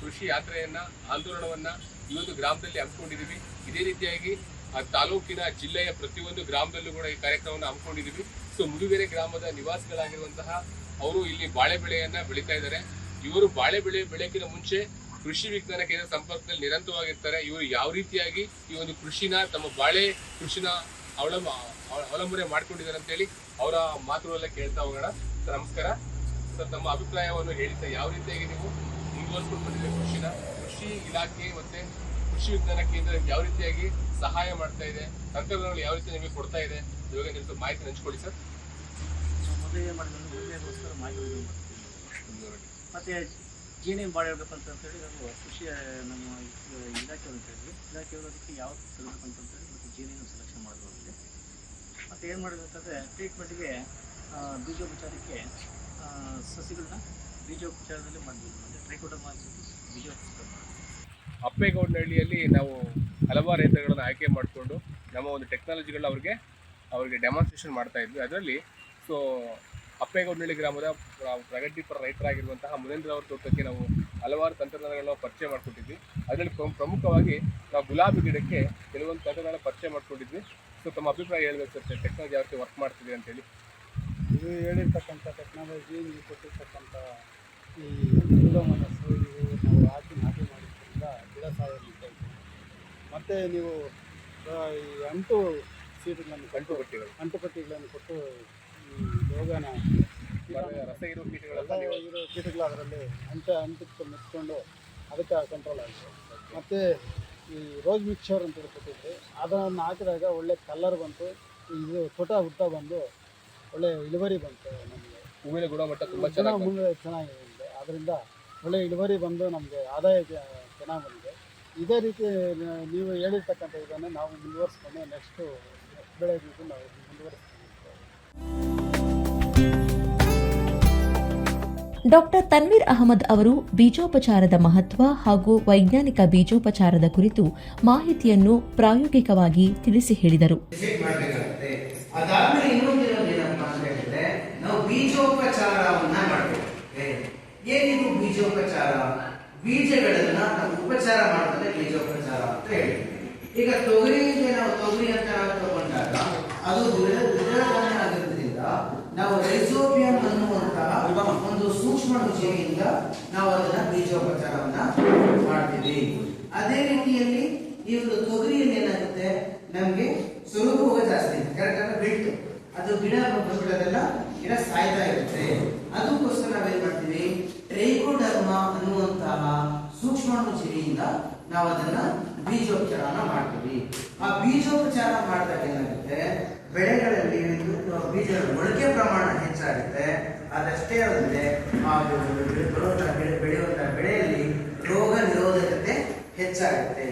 ಕೃಷಿ ಯಾತ್ರೆಯನ್ನ, ಆಂದೋಲನವನ್ನ ಈ ಗ್ರಾಮದಲ್ಲಿ ಹಮ್ಮಿಕೊಂಡಿದ್ದೀವಿ ಇದೇ ರೀತಿಯಾಗಿ ಆ ತಾಲೂಕಿನ ಜಿಲ್ಲೆಯ ಪ್ರತಿಯೊಂದು ಗ್ರಾಮದಲ್ಲೂ ಕೂಡ ಈ ಕಾರ್ಯಕ್ರಮವನ್ನು ಹಮ್ಮಿಕೊಂಡಿದ್ದೀವಿ ಸೊ ಮುಡುಗೆರೆ ಗ್ರಾಮದ ನಿವಾಸಿಗಳಾಗಿರುವಂತಹ ಅವರು ಇಲ್ಲಿ ಬಾಳೆ ಬೆಳೆಯನ್ನ ಬೆಳೀತಾ ಇದ್ದಾರೆ. ಇವರು ಬಾಳೆ ಬೆಳೆ ಬೆಳೆಯಕ್ಕಿಂತ ಮುಂಚೆ ಕೃಷಿ ವಿಜ್ಞಾನ ಕೇಂದ್ರ ಸಂಪರ್ಕದಲ್ಲಿ ನಿರಂತರವಾಗಿರ್ತಾರೆ. ಇವರು ಯಾವ ರೀತಿಯಾಗಿ ಈ ಒಂದು ಕೃಷಿನ ತಮ್ಮ ಬಾಳೆ ಕೃಷಿನ ಅವಲಂಬ ಅವ- ಅವಲಂಬನೆ ಮಾಡ್ಕೊಂಡಿದ್ದಾರೆ ಅಂತೇಳಿ ಅವರ ಮಾತುಗಳೆಲ್ಲ ಕೇಳ್ತಾ ಹೋಗೋಣ. ನಮಸ್ಕಾರ. ಸರ್, ತಮ್ಮ ಅಭಿಪ್ರಾಯವನ್ನು ಹೇಳಿ ಯಾವ ರೀತಿಯಾಗಿ ನೀವು ಮುಂದುವರಿಸ್ಕೊಂಡು ಬಂದಿದೆ ಕೃಷಿನ? ಕೃಷಿ ಇಲಾಖೆ ಮತ್ತೆ ಕೃಷಿ ವಿಜ್ಞಾನ ಕೇಂದ್ರ ಯಾವ ರೀತಿಯಾಗಿ ಸಹಾಯ ಮಾಡ್ತಾ ಇದೆ ತಂತ್ರಜ್ಞಾನಗಳು ಯಾವ ರೀತಿ ನಿಮಗೆ ಕೊಡ್ತಾ ಇದೆ, ಇವಾಗ ನಿಮ್ಮ ಮಾಹಿತಿ ಹಂಚ್ಕೊಳ್ಳಿ ಸರ್. ಮತ್ತೆ ಮಾಡಿದ್ರೆ ಉದ್ಯೋಗಕ್ಕೋಸ್ಕರ ಮಾಹಿತಿ. ಮತ್ತು ಹೇಳ್ಬೇಕು ಅಂತಂತೇಳಿ ನಾವು ಕೃಷಿ ನಮ್ಮ ಇಲಾಖೆ ಅಂತ ಹೇಳಿದ್ವಿ ಇಲಾಖೆಯವರು ಅದಕ್ಕೆ ಯಾವ ತರಬೇಕು ಅಂತಂತೇಳಿ ಮತ್ತು ಜೇನೇನು ಸೆಲೆಕ್ಷನ್ ಮಾಡಬಹುದಿದೆ ಮತ್ತು ಏನು ಮಾಡಬೇಕಂದ್ರೆ ಟ್ರೀಟ್ಮೆಂಟ್ಗೆ ಬೀಜೋಪಚಾರಕ್ಕೆ ಸಸಿಗಳನ್ನ ಬೀಜೋಪಚಾರದಲ್ಲಿ ಮಾಡಬೇಕು ಅಂದರೆ ಟ್ರೈಕೋಡರ್ಮಾ ಬೀಜೋಪಚಾರ. ಮಾಡಬೇಕು ಅಪ್ಪೇಗೌಡನಹಳ್ಳಿಯಲ್ಲಿ ನಾವು ಹಲವಾರು ರೈತರುಗಳನ್ನು ಆಯ್ಕೆ ಮಾಡಿಕೊಂಡು ನಮ್ಮ ಒಂದು ಟೆಕ್ನಾಲಜಿಗಳನ್ನ ಅವ್ರಿಗೆ, ಅವರಿಗೆ ಡೆಮಾನ್ಸ್ಟ್ರೇಷನ್ ಮಾಡ್ತಾ ಇದ್ವಿ. ಅದರಲ್ಲಿ ಸೊ, ಅಪ್ಪೇಗೌಡನಹಳ್ಳಿ ಗ್ರಾಮದ ಪ್ರ- ಪ್ರಗತಿಪರ ರೈತರಾಗಿರುವಂತಹ ಮುನೇಂದ್ರ ಅವರ ತೋಟಕ್ಕೆ ನಾವು ಹಲವಾರು ತಂತ್ರಜ್ಞಾನಗಳನ್ನ ಪರಿಚಯ ಮಾಡಿಕೊಟ್ಟಿದ್ವಿ. ಅದರಲ್ಲಿ ಪ್ರಮುಖವಾಗಿ ನಾವು ಗುಲಾಬಿ ಗಿಡಕ್ಕೆ ಕೆಲವೊಂದು ತಂತ್ರಜ್ಞಾನ ಪರಿಚಯ ಮಾಡಿಕೊಂಡಿದ್ವಿ. ಸೊ, ತಮ್ಮ ಅಭಿಪ್ರಾಯ ಹೇಳ್ಬೇಕು ಸರ್ ಟೆಕ್ನಾಲಜಿ ಯಾವ ವರ್ಕ್ ಮಾಡ್ತಿದೆ ಅಂತೇಳಿ. ಇದು ಹೇಳಿರ್ತಕ್ಕಂಥ ಟೆಕ್ನಾಲಜಿ ನೀವು ಕೊಟ್ಟಿರ್ತಕ್ಕಂಥ ಈ ಫಿಲೋಮನಸ್ಸು ಇವು ನಾವು ಹಾಕಿ ನಾಟಿ ಮಾಡಿದ್ರಿಂದ ಗಿಡ ಸಾಯೋದು ನಿಂತೈತೆ ಮತ್ತು ನೀವು ಈ ಅಂಟು ಸೀಟುಗಳನ್ನು ಗಂಟು ಬಟ್ಟಿಗಳು ಅಂಟುಪಟ್ಟಿಗಳನ್ನು ಕೊಟ್ಟು ಮತ್ತೆ ರಸ ಇರೋ ಕೀಟಗಳೆಲ್ಲ ಇರೋ ಕೀಟಗಳು ಅದರಲ್ಲಿ ಅಂಟ ಅಂಟಕ್ಕೆ ಮುಚ್ಕೊಂಡು ಅದಕ್ಕೆ ಕಂಟ್ರೋಲ್ ಆಗಿದೆ ಮತ್ತು ಈ ರೋಸ್ ಮಿಕ್ಸರ್ ಅಂತ ಹೇಳಿ ಕೊಟ್ಟಿದ್ದೆ ಅದನ್ನು ಹಾಕಿದಾಗ ಒಳ್ಳೆ ಕಲರ್ ಬಂತು ಇದು ತೋಟ ಹುಟ್ಟ ಬಂದು ಒಳ್ಳೆ ಇಳುವರಿ ಬಂತು ನಮಗೆ. ಹೂವಿನ ಗುಣಮಟ್ಟ ತುಂಬ ಚೆನ್ನಾಗಿ ಚೆನ್ನಾಗಿದೆ. ಅದರಿಂದ ಒಳ್ಳೆ ಇಳುವರಿ ಬಂದು ನಮಗೆ ಆದಾಯ ಚೆನ್ನಾಗಿ ಬಂದಿದೆ ಇದೇ ರೀತಿ ನೀವು ಹೇಳಿರ್ತಕ್ಕಂಥ ಇದನ್ನು ನಾವು ಮುಂದುವರಿಸ್ಕೊಂಡು ನೆಕ್ಸ್ಟು ಬೆಳೆ ರೀತಿ ನಾವು ಮುಂದುವರಿಸ್ತೀವಿ. ಡಾಕ್ಟರ್ ತನ್ವೀರ್ ಅಹಮದ್ ಅವರು ಬೀಜೋಪಚಾರದ ಮಹತ್ವ ಹಾಗೂ ವೈಜ್ಞಾನಿಕ ಬೀಜೋಪಚಾರದ ಕುರಿತು ಮಾಹಿತಿಯನ್ನು ಪ್ರಾಯೋಗಿಕವಾಗಿ ತಿಳಿಸಿ ಹೇಳಿದರು. ವಿಸಿಟ್ ಮಾಡಬೇಕಾಗುತ್ತೆ. ಅದಾದ್ಮೇಲೆ ಏನಪ್ಪ ಅಂತ ಹೇಳಿದ್ರೆ ನಾವು ಬೀಜೋಪಚಾರವನ್ನ ಮಾಡಬೇಕು. ಏನಿದು ಬೀಜೋಪಚಾರ? ಬೀಜಗಳನ್ನ ನಾವು ಉಪಚಾರ ಬೀಜೋಪಚಾರ ಅಂತ ಹೇಳ್ತೀವಿ ಈಗ ತೊಗರಿಗೆ ನಾವು ತೊಗರಿ ಅಂತರ ತಗೊಂಡಾಗ ಅದು ಆಗಿರೋದ್ರಿಂದ ನಾವು ರೈಸೋಬಿಯಂ ಅನ್ನುವಂತಹ ಒಂದು ಸೂಕ್ಷ್ಮ ಜೀವಿಯಿಂದ ನಾವು ಅದನ್ನ ಬೀಜೋಪಚಾರವನ್ನ ಮಾಡ್ತೀವಿ. ಅದೇ ರೀತಿಯಲ್ಲಿ ಈ ಒಂದು ತೊಗರಿಯಲ್ಲಿ ಏನಾಗುತ್ತೆ? ನಮ್ಗೆ ಸ್ವರೂಪ ಹೋಗ ಜಾಸ್ತಿ ಕರೆಕ್ಟ್ ಬಿಟ್ಟು ಅದು ಗಿಡ ಬಂದ್ಬಿಡೋದೆಲ್ಲ ಗಿಡ ಸಾಯ್ತಾ ಇರುತ್ತೆ. ಅದಕ್ಕೋಸ್ಕರ ನಾವೇನ್ ಮಾಡ್ತೀವಿ? ಟ್ರೈಕೋಡರ್ಮ ಅನ್ನುವಂತಹ ಸೂಕ್ಷ್ಮಾಣುಜೀವಿಯಿಂದ ನಾವು ಅದನ್ನ ಬೀಜೋಪಚಾರನ ಮಾಡ್ತೀವಿ. ಆ ಬೀಜೋಪಚಾರ ಮಾಡಿದಾಗ ಏನಾಗುತ್ತೆ? ಬೆಳೆಗಳಲ್ಲಿ ಬೀಜಗಳ ಮೊಳಕೆ ಪ್ರಮಾಣ ಹೆಚ್ಚಾಗುತ್ತೆ. ಅದಷ್ಟೇ ಅಲ್ಲದೆ ಆ ಬರುವಂತಹ ಬೆಳೆ ಬೆಳೆಯುವಂತಹ ಬೆಳೆಯಲ್ಲಿ ರೋಗ ನಿರೋಧಕತೆ ಹೆಚ್ಚಾಗುತ್ತೆ.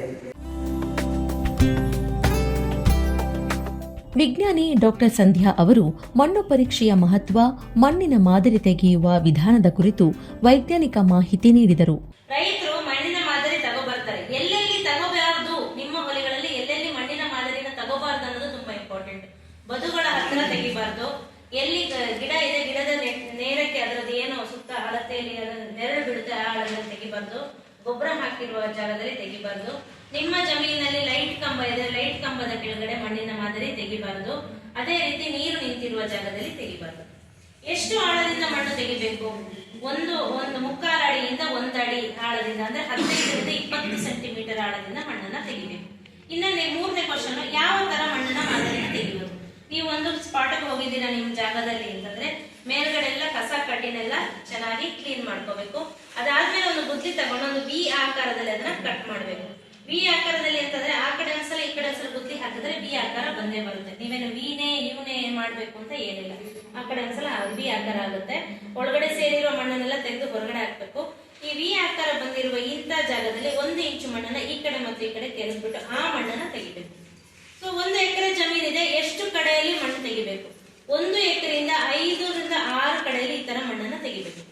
ವಿಜ್ಞಾನಿ ಡಾಕ್ಟರ್ ಸಂಧ್ಯಾ ಅವರು ಮಣ್ಣು ಪರೀಕ್ಷೆಯ ಮಹತ್ವ ಮಣ್ಣಿನ ಮಾದರಿ ತೆಗೆಯುವ ವಿಧಾನದ ಕುರಿತು ವೈಜ್ಞಾನಿಕ ಮಾಹಿತಿ ನೀಡಿದರು. ರೈತರು ಮಣ್ಣಿನ ಮಾದರಿ ತಗೋಬರ್ತಾರೆ ಎಲ್ಲೆಲ್ಲಿ ತಗೋಬಾರ್ದು ನಿಮ್ಮ ಹೊಲೆಗಳಲ್ಲಿ ಎಲ್ಲೆಲ್ಲಿ ಮಣ್ಣಿನ ಮಾದರಿನ ತಗೋಬಾರ್ದು ಅನ್ನೋದು ತುಂಬಾ ಇಂಪಾರ್ಟೆಂಟ್ ಬದುಗಳ ಹತ್ರ ತೆಗಿಬಾರ್ದು ಎಲ್ಲಿ ಗ- ಗಿಡ ಇದೆ ಗಿಡದ ನೆ- ನೇರಕ್ಕೆ ಅದರದ್ದು ಏನು ಸುತ್ತ ಅಳತೆಯಲ್ಲಿ ಅದರ ನೆರಳು ಬೀಳುತ್ತೆ ಆ ಅಳದಲ್ಲಿ ತೆಗಿಬಾರ್ದು ಗೊಬ್ಬರ ಹಾಕಿರುವ ಜಾಗದಲ್ಲಿ ತೆಗಿಬಾರದು. ನಿಮ್ಮ ಜಮೀನಿನಲ್ಲಿ ಲೈಟ್ ಕಂಬ ಇದೆ ಲೈಟ್ ಕಂಬದ ಕೆಳಗಡೆ ಮಣ್ಣಿನ ಮಾದರಿ ತೆಗಿಬಾರದು. ಅದೇ ರೀತಿ ನೀರು ನಿಂತಿರುವ ಜಾಗದಲ್ಲಿ ತೆಗಿಬಾರದು. ಎಷ್ಟು ಆಳದಿಂದ ಮಣ್ಣು ತೆಗಿಬೇಕು? ಒಂದು ಒಂದು ಮುಕ್ಕಾಲ ಅಡಿಯಿಂದ ಒಂದು ಅಡಿ ಆಳದಿಂದ, ಅಂದ್ರೆ ಹದಿನೈದರಿಂದ ಇಪ್ಪತ್ತು ಸೆಂಟಿಮೀಟರ್ ಆಳದಿಂದ ಮಣ್ಣನ್ನ ತೆಗಿಬೇಕು. ಇನ್ನೊಂದೇ ಮೂರನೇ ಕ್ವಶನ್ ಯಾವ ತರ ಮಣ್ಣನ್ನ ಮಾದರಿ ತೆಗಿಬೇಕು? ನೀವು ಒಂದು ಸ್ಪಾಟಕ್ಕೆ ಹೋಗಿದ್ದೀರಾ ನಿಮ್ ಜಾಗದಲ್ಲಿ ಅಂತಂದ್ರೆ ಮೇಲ್ಗಡೆ ಎಲ್ಲ ಕಸ ಕಡ್ಡಿನೆಲ್ಲ ಚೆನ್ನಾಗಿ ಕ್ಲೀನ್ ಮಾಡ್ಕೋಬೇಕು. ಅದಾದ್ಮೇಲೆ ಒಂದು ಗುದ್ಲಿ ತಗೊಂಡು ಒಂದು ವಿ ಆಕಾರದಲ್ಲಿ ಅದನ್ನ ಕಟ್ ಮಾಡ್ಬೇಕು. ವಿ ಆಕಾರದಲ್ಲಿ ಅಂತಂದ್ರೆ ಆ ಕಡೆ ಒಂದ್ಸಲ, ಈ ಕಡೆ ಒಂದ್ಸಲ ಗುದ್ಲಿ ಹಾಕಿದ್ರೆ ವಿ ಆಕಾರ ಬಂದೇ ಬರುತ್ತೆ. ನೀವೇನು ವಿನೇ ಇವನೇ ಮಾಡ್ಬೇಕು ಅಂತ ಏನಿಲ್ಲ. ಆ ಕಡೆ ಒಂದ್ಸಲ ವಿ ಆಕಾರ ಆಗುತ್ತೆ. ಒಳಗಡೆ ಸೇರಿರೋ ಮಣ್ಣನ್ನೆಲ್ಲ ತೆಗೆದು ಹೊರಗಡೆ ಹಾಕ್ಬೇಕು. ಈ ವಿ ಆಕಾರ ಬಂದಿರುವ ಇಂಥ ಜಾಗದಲ್ಲಿ ಒಂದು ಇಂಚು ಮಣ್ಣನ್ನ ಈ ಕಡೆ ಮತ್ತು ಈ ಕಡೆ ತೆರೆದ್ಬಿಟ್ಟು ಆ ಮಣ್ಣನ್ನ ತೆಗಿಬೇಕು. ಸೊ ಒಂದು ಎಕರೆ ಜಮೀನಿದೆ. ಎಷ್ಟು ಕಡೆಯಲ್ಲಿ ಮಣ್ಣು ತೆಗಿಬೇಕು? ಒಂದು ಎಕರೆಯಿಂದ ಐದರಿಂದ ಆರು ಕಡೆಯಲ್ಲಿ ಈ ತರ ಮಣ್ಣನ್ನ ತೆಗಿಬೇಕು.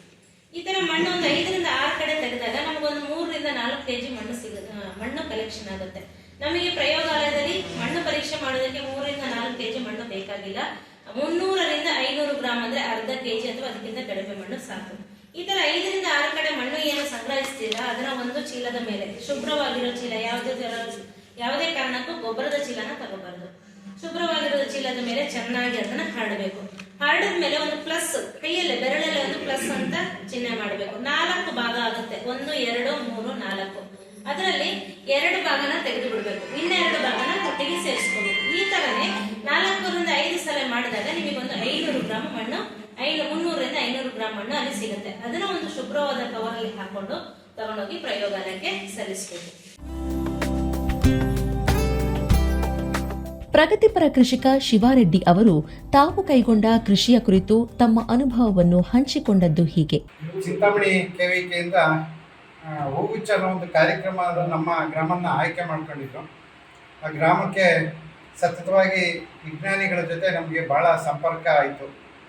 ಈ ತರ ಮಣ್ಣು ಒಂದು ಐದರಿಂದ ಆರು ಕಡೆ ತೆಗೆದಾಗ ನಮಗೊಂದು ಮೂರರಿಂದ ನಾಲ್ಕು ಕೆಜಿ ಮಣ್ಣು ಸಿಗ ಮಣ್ಣು ಕಲೆಕ್ಷನ್ ಆಗುತ್ತೆ. ನಮಗೆ ಪ್ರಯೋಗಾಲಯದಲ್ಲಿ ಮಣ್ಣು ಪರೀಕ್ಷೆ ಮಾಡೋದಕ್ಕೆ ಮೂರರಿಂದ ನಾಲ್ಕು ಕೆಜಿ ಮಣ್ಣು ಬೇಕಾಗಿಲ್ಲ. ಮುನ್ನೂರರಿಂದ ಐನೂರು ಗ್ರಾಮ್ ಅಂದ್ರೆ ಅರ್ಧ ಕೆಜಿ ಅಥವಾ ಅದಕ್ಕಿಂತ ಕಡಿಮೆ ಮಣ್ಣು ಸಾಕು. ಈ ತರ ಐದರಿಂದ ಆರು ಕಡೆ ಮಣ್ಣು ಏನು ಸಂಗ್ರಹಿಸ್ತೀರಾ? ಅದನ್ನ ಒಂದು ಚೀಲದ ಮೇಲೆ. ಶುಭ್ರವಾಗಿರೋ ಚೀಲ, ಯಾವುದೇ ಯಾವುದೇ ಕಾರಣಕ್ಕೂ ಗೊಬ್ಬರದ ಚೀಲನ ತಗೋಬಾರ್ದು. ಶುಭ್ರವಾಗಿರೋ ಚೀಲದ ಮೇಲೆ ಚೆನ್ನಾಗಿ ಅದನ್ನ ಹರಡಬೇಕು ಹರಡಿದ ಮೇಲೆ ಒಂದು ಪ್ಲಸ್ ಕೈಯಲ್ಲೇ, ಬೆರಳಲ್ಲಿ ಒಂದು ಪ್ಲಸ್ ಅಂತ ಚಿಹ್ನೆ ಮಾಡಬೇಕು. ನಾಲ್ಕು ಭಾಗ ಆಗುತ್ತೆ. ಒಂದು, ಎರಡು, ಮೂರು, ನಾಲ್ಕು. ಅದರಲ್ಲಿ ಎರಡು ಭಾಗನ ತೆಗೆದು ಬಿಡಬೇಕು ಇನ್ನೆರಡು ಭಾಗನ ಒಟ್ಟಿಗೆ ಸೇರಿಸ್ಕೋಬೇಕು. ಈ ತರನೇ ನಾಲ್ಕರಿಂದ ಐದು ಸಲ ಮಾಡಿದಾಗ ನಿಮಗೊಂದು ಐನೂರು ಗ್ರಾಮ್ ಮಣ್ಣು ಐನೂರು ಮುನ್ನೂರರಿಂದ ಐನೂರು ಗ್ರಾಮ್ ಮಣ್ಣು ಅಲ್ಲಿ ಸಿಗುತ್ತೆ. ಅದನ್ನ ಒಂದು ಶುಭ್ರವಾದ ಕವರ್ ಅಲ್ಲಿ ಹಾಕೊಂಡು ತಗೊಂಡೋಗಿ ಪ್ರಯೋಗಾಲಯಕ್ಕೆ ಸಲ್ಲಿಸಬೇಕು. ಪ್ರಗತಿಪರ ಕೃಷಿಕ ಶಿವಾರೆಡ್ಡಿ ಅವರು ತಾವು ಕೈಗೊಂಡ ಕೃಷಿಯ ಕುರಿತು ತಮ್ಮ ಅನುಭವವನ್ನು ಹಂಚಿಕೊಂಡದ್ದು ಹೀಗೆ. ಚಿಂತಾಮಣಿ ಕೆವಿಕೆಯಿಂದ ಹೂಗುಚ್ಚ ಅನ್ನೋ ಒಂದು ಕಾರ್ಯಕ್ರಮ ನಮ್ಮ ಗ್ರಾಮನ ಆಯ್ಕೆ ಮಾಡ್ಕೊಂಡಿದ್ರು ಆ ಗ್ರಾಮಕ್ಕೆ ಸತತವಾಗಿ ವಿಜ್ಞಾನಿಗಳ ಜೊತೆ ನಮಗೆ ಭಾಳ ಸಂಪರ್ಕ ಆಯಿತು.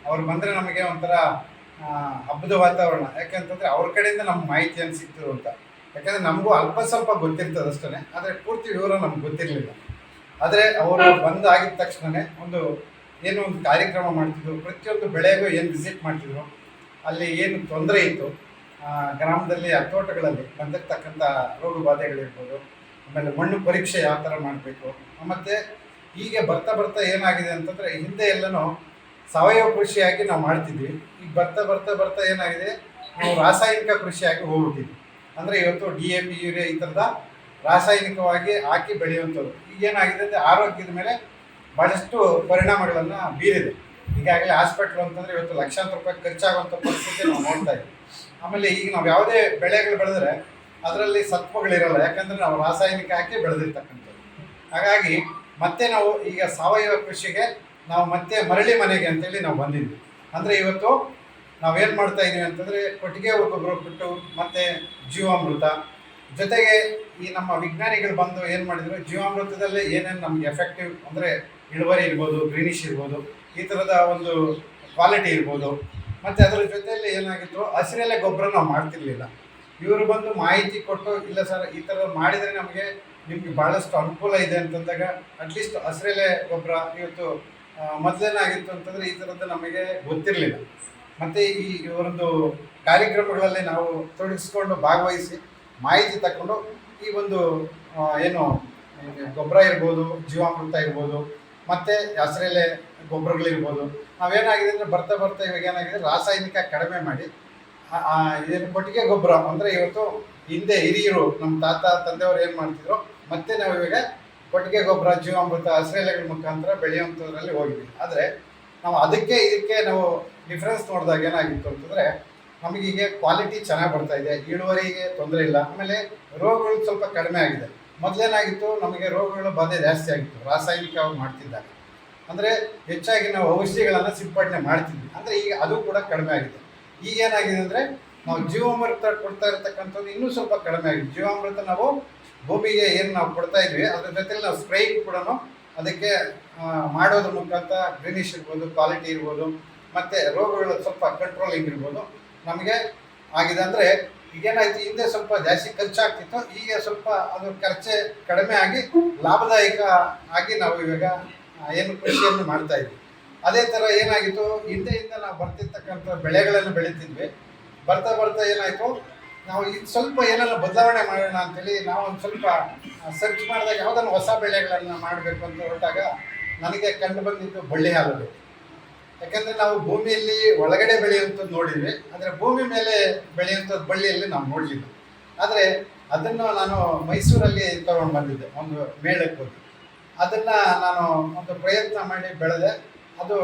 ಅವ್ರು ಬಂದರೆ ನಮಗೆ ಒಂಥರ ಹಬ್ಬದ ವಾತಾವರಣ. ಯಾಕೆಂತಂದರೆ ಅವ್ರ ಕಡೆಯಿಂದ ನಮ್ಗೆ ಮಾಹಿತಿಯನ್ನು ಸಿಕ್ತು ಅಂತ ಯಾಕಂದರೆ ನಮಗೂ ಅಲ್ಪ ಸ್ವಲ್ಪ ಗೊತ್ತಿರ್ತದಷ್ಟೇ ಆದರೆ ಪೂರ್ತಿ ವಿವರ ನಮ್ಗೆ ಗೊತ್ತಿರಲಿಲ್ಲ. ಆದರೆ ಅವರು ಬಂದು ಆಗಿದ ತಕ್ಷಣವೇ ಒಂದು ಏನು ಒಂದು ಕಾರ್ಯಕ್ರಮ ಮಾಡ್ತಿದ್ರು. ಪ್ರತಿಯೊಂದು ಬೆಳೆಗೂ ಏನು ವಿಸಿಟ್ ಮಾಡ್ತಿದ್ರು. ಅಲ್ಲಿ ಏನು ತೊಂದರೆ ಇತ್ತು. ಗ್ರಾಮದಲ್ಲಿ, ಆ ತೋಟಗಳಲ್ಲಿ ಬಂದಿರ್ತಕ್ಕಂಥ ರೋಗ ಬಾಧೆಗಳಿರ್ಬೋದು. ಆಮೇಲೆ ಮಣ್ಣು ಪರೀಕ್ಷೆ ಯಾವ ಥರ ಮಾಡಬೇಕು. ಮತ್ತು ಹೀಗೆ ಬರ್ತಾ ಬರ್ತಾ ಏನಾಗಿದೆ ಅಂತಂದರೆ ಹಿಂದೆ ಎಲ್ಲನೂ ಸಾವಯವ ಕೃಷಿಯಾಗಿ ನಾವು ಮಾಡ್ತಿದ್ವಿ. ಈಗ ಬರ್ತಾ ಬರ್ತಾ ಬರ್ತಾ ಏನಾಗಿದೆ? ನಾವು ರಾಸಾಯನಿಕ ಕೃಷಿಯಾಗಿ ಹೋಗ್ಬಿಟ್ಟಿದ್ವಿ. ಅಂದರೆ ಇವತ್ತು ಡಿ ಎ ಪಿ ಯೂರಿಯಾ ಈ ಥರದ ರಾಸಾಯನಿಕವಾಗಿ ಹಾಕಿ ಬೆಳೆಯುವಂಥದ್ದು. ಈಗ ಏನಾಗಿದೆ ಅಂದರೆ ಆರೋಗ್ಯದ ಮೇಲೆ ಭಾಳಷ್ಟು ಪರಿಣಾಮಗಳನ್ನು ಬೀರಿದೆ. ಈಗಾಗಲೇ ಹಾಸ್ಪಿಟ್ಲ್ ಅಂತಂದರೆ ಇವತ್ತು ಲಕ್ಷಾಂತರ ರೂಪಾಯಿ ಖರ್ಚಾಗುವಂಥ ಪರಿಸ್ಥಿತಿ ನಾವು ನೋಡ್ತಾ ಇದ್ದೀವಿ. ಆಮೇಲೆ ಈಗ ನಾವು ಯಾವುದೇ ಬೆಳೆಗಳು ಬೆಳೆದ್ರೆ ಅದರಲ್ಲಿ ಸತ್ವಗಳಿರಲ್ಲ, ಯಾಕಂದರೆ ನಾವು ರಾಸಾಯನಿಕ ಹಾಕಿ ಬೆಳೆದಿರ್ತಕ್ಕಂಥದ್ದು. ಹಾಗಾಗಿ ಮತ್ತೆ ನಾವು ಈಗ ಸಾವಯವ ಕೃಷಿಗೆ ನಾವು ಮತ್ತೆ ಮರಳಿ ಮನೆಗೆ ಅಂತೇಳಿ ನಾವು ಬಂದಿದ್ವಿ. ಅಂದರೆ ಇವತ್ತು ನಾವೇನು ಮಾಡ್ತಾ ಇದ್ದೀವಿ ಅಂತಂದರೆ ಕೊಟ್ಟಿಗೆ ಗೊಬ್ಬರ ಬಿಟ್ಟು ಮತ್ತು ಜೀವಾಮೃತ ಜೊತೆಗೆ ಈ ನಮ್ಮ ವಿಜ್ಞಾನಿಗಳು ಬಂದು ಏನು ಮಾಡಿದ್ರು? ಜೀವಾಮೃತದಲ್ಲೇ ಏನೇನು ನಮ್ಗೆ ಎಫೆಕ್ಟಿವ್ ಅಂದರೆ ಇಳುವರಿ ಇರ್ಬೋದು ಗ್ರೀನಿಶ್ ಇರ್ಬೋದು, ಈ ಥರದ ಒಂದು ಕ್ವಾಲಿಟಿ ಇರ್ಬೋದು. ಮತ್ತು ಅದರ ಜೊತೆಯಲ್ಲಿ ಏನಾಗಿತ್ತು? ಹಸಿರೆಲೆ ಗೊಬ್ಬರ ನಾವು ಮಾಡ್ತಿರ್ಲಿಲ್ಲ. ಇವರು ಬಂದು ಮಾಹಿತಿ ಕೊಟ್ಟು, ಇಲ್ಲ ಸರ್ ಈ ಥರ ಮಾಡಿದರೆ ನಮಗೆ ನಿಮಗೆ ಭಾಳಷ್ಟು ಅನುಕೂಲ ಇದೆ ಅಂತಂದಾಗ ಅಟ್ಲೀಸ್ಟ್ ಹಸಿರೆಲೆ ಗೊಬ್ಬರ ಇವತ್ತು ಮೊದಲೇನಾಗಿತ್ತು ಅಂತಂದರೆ ಈ ಥರದ್ದು ನಮಗೆ ಗೊತ್ತಿರಲಿಲ್ಲ. ಮತ್ತು ಈ ಇವರದ್ದು ಕಾರ್ಯಕ್ರಮಗಳಲ್ಲಿ ನಾವು ತೊಡಗಿಸ್ಕೊಂಡು ಭಾಗವಹಿಸಿ ಮಾಹಿತಿ ತಗೊಂಡು ಈ ಒಂದು ಏನು ಗೊಬ್ಬರ ಇರ್ಬೋದು, ಜೀವಾಮೃತ ಇರ್ಬೋದು, ಮತ್ತು ಹಸಿರೆಲೆ ಗೊಬ್ಬರಗಳಿರ್ಬೋದು, ನಾವೇನಾಗಿದೆ ಅಂದರೆ ಬರ್ತಾ ಬರ್ತಾ ಇವಾಗ ಏನಾಗಿದೆ, ರಾಸಾಯನಿಕ ಕಡಿಮೆ ಮಾಡಿ ಏನು ಕೊಟ್ಟಿಗೆ ಗೊಬ್ಬರ, ಅಂದರೆ ಇವತ್ತು ಹಿಂದೆ ಹಿರಿಯರು, ನಮ್ಮ ತಾತ, ತಂದೆಯವರು ಏನು ಮಾಡ್ತಿದ್ರು, ಮತ್ತೆ ನಾವು ಇವಾಗ ಕೊಟ್ಟಿಗೆ ಗೊಬ್ಬರ, ಜೀವಾಮೃತ ಹಸಿರೆಲೆಗಳ ಮುಖಾಂತರ ಬೆಳೆಯುವಂಥದ್ರಲ್ಲಿ ಹೋಗಿದ್ವಿ ಆದರೆ ನಾವು ಅದಕ್ಕೆ, ಇದಕ್ಕೆ ನಾವು ಡಿಫ್ರೆನ್ಸ್ ನೋಡಿದಾಗ ಏನಾಗಿತ್ತು ಅಂತಂದರೆ ನಮಗೀಗ ಕ್ವಾಲಿಟಿ ಚೆನ್ನಾಗಿ ಬರ್ತಾ ಇದೆ. ಇಳುವರಿಗೆ ತೊಂದರೆ ಇಲ್ಲ. ಆಮೇಲೆ ರೋಗಗಳು ಸ್ವಲ್ಪ ಕಡಿಮೆ ಆಗಿದೆ. ಮೊದಲೇನಾಗಿತ್ತು, ನಮಗೆ ರೋಗಗಳ ಬಾಧೆ ಜಾಸ್ತಿ ಆಗಿತ್ತು. ರಾಸಾಯನಿಕವಾಗಿ ಮಾಡ್ತಿದ್ದಾಗ ಅಂದರೆ ಹೆಚ್ಚಾಗಿ ನಾವು ಔಷಧಿಗಳನ್ನು ಸಿಂಪಡಣೆ ಮಾಡ್ತಿದ್ವಿ. ಅಂದರೆ ಈಗ ಅದು ಕೂಡ ಕಡಿಮೆ ಆಗಿದೆ. ಈಗ ಏನಾಗಿದೆ ಅಂದರೆ ನಾವು ಜೀವಾಮೃತ ಕೊಡ್ತಾ ಇರ್ತಕ್ಕಂಥದ್ದು ಇನ್ನೂ ಸ್ವಲ್ಪ ಕಡಿಮೆ ಆಗಿದೆ. ಜೀವಾಮೃತ ನಾವು ಭೂಮಿಗೆ ಏನು ನಾವು ಕೊಡ್ತಾ ಇದ್ವಿ, ಅದ್ರ ಜೊತೆಲಿ ನಾವು ಸ್ಪ್ರೇಯಿಂಗ್ ಕೂಡ ಅದಕ್ಕೆ ಮಾಡೋದ್ರ ಮುಖಾಂತರ ಗ್ರೀನಿಶ್ ಇರ್ಬೋದು ಕ್ವಾಲಿಟಿ ಇರ್ಬೋದು, ಮತ್ತು ರೋಗಗಳು ಸ್ವಲ್ಪ ಕಂಟ್ರೋಲಿಂಗ್ ಇರ್ಬೋದು. ನಮಗೆ ಆಗಿದೆ ಅಂದರೆ ಈಗೇನಾಯ್ತು, ಹಿಂದೆ ಸ್ವಲ್ಪ ಜಾಸ್ತಿ ಖರ್ಚಾಗ್ತಿತ್ತು, ಈಗ ಸ್ವಲ್ಪ ಅದು ಖರ್ಚೆ ಕಡಿಮೆ ಆಗಿ ಲಾಭದಾಯಕ ಆಗಿ ನಾವು ಇವಾಗ ಏನು ಕೃಷಿಯನ್ನು ಮಾಡ್ತಾ ಇದ್ವಿ ಅದೇ ಥರ ಏನಾಗಿತ್ತು, ಹಿಂದೆಯಿಂದ ನಾವು ಬರ್ತಿರ್ತಕ್ಕಂಥ ಬೆಳೆಗಳನ್ನು ಬೆಳೀತಿದ್ವಿ. ಬರ್ತಾ ಬರ್ತಾ ಏನಾಯಿತು, ನಾವು ಇದು ಸ್ವಲ್ಪ ಏನಾದ್ರು ಬದಲಾವಣೆ ಮಾಡೋಣ ಅಂತೇಳಿ ನಾವು ಒಂದು ಸ್ವಲ್ಪ ಸರ್ಚ್ ಮಾಡಿದಾಗ ಯಾವುದನ್ನು ಹೊಸ ಬೆಳೆಗಳನ್ನು ಮಾಡಬೇಕು ಅಂತ ಹೊರಟಾಗ ನನಗೆ ಕಂಡು ಬಂದಿದ್ದು ಬಳ್ಳಿ ಹಾಲು ಯಾಕಂದರೆ ನಾವು ಭೂಮಿಯಲ್ಲಿ ಒಳಗಡೆ ಬೆಳೆಯುವಂಥದ್ದು ನೋಡಿದ್ವಿ ಅಂದರೆ ಭೂಮಿ ಮೇಲೆ ಬೆಳೆಯುವಂಥದ್ದು ಬಳ್ಳಿಯಲ್ಲಿ ನಾವು ನೋಡಲಿಲ್ಲ. ಆದರೆ ಅದನ್ನು ನಾನು ಮೈಸೂರಲ್ಲಿ ತಗೊಂಡು ಬಂದಿದ್ದೆ, ಒಂದು ಮೇಳಕ್ಕೆ ಹೋಗಿ. ಅದನ್ನು ನಾನು ಒಂದು ಪ್ರಯತ್ನ ಮಾಡಿ ಬೆಳೆದೆ. ಅದು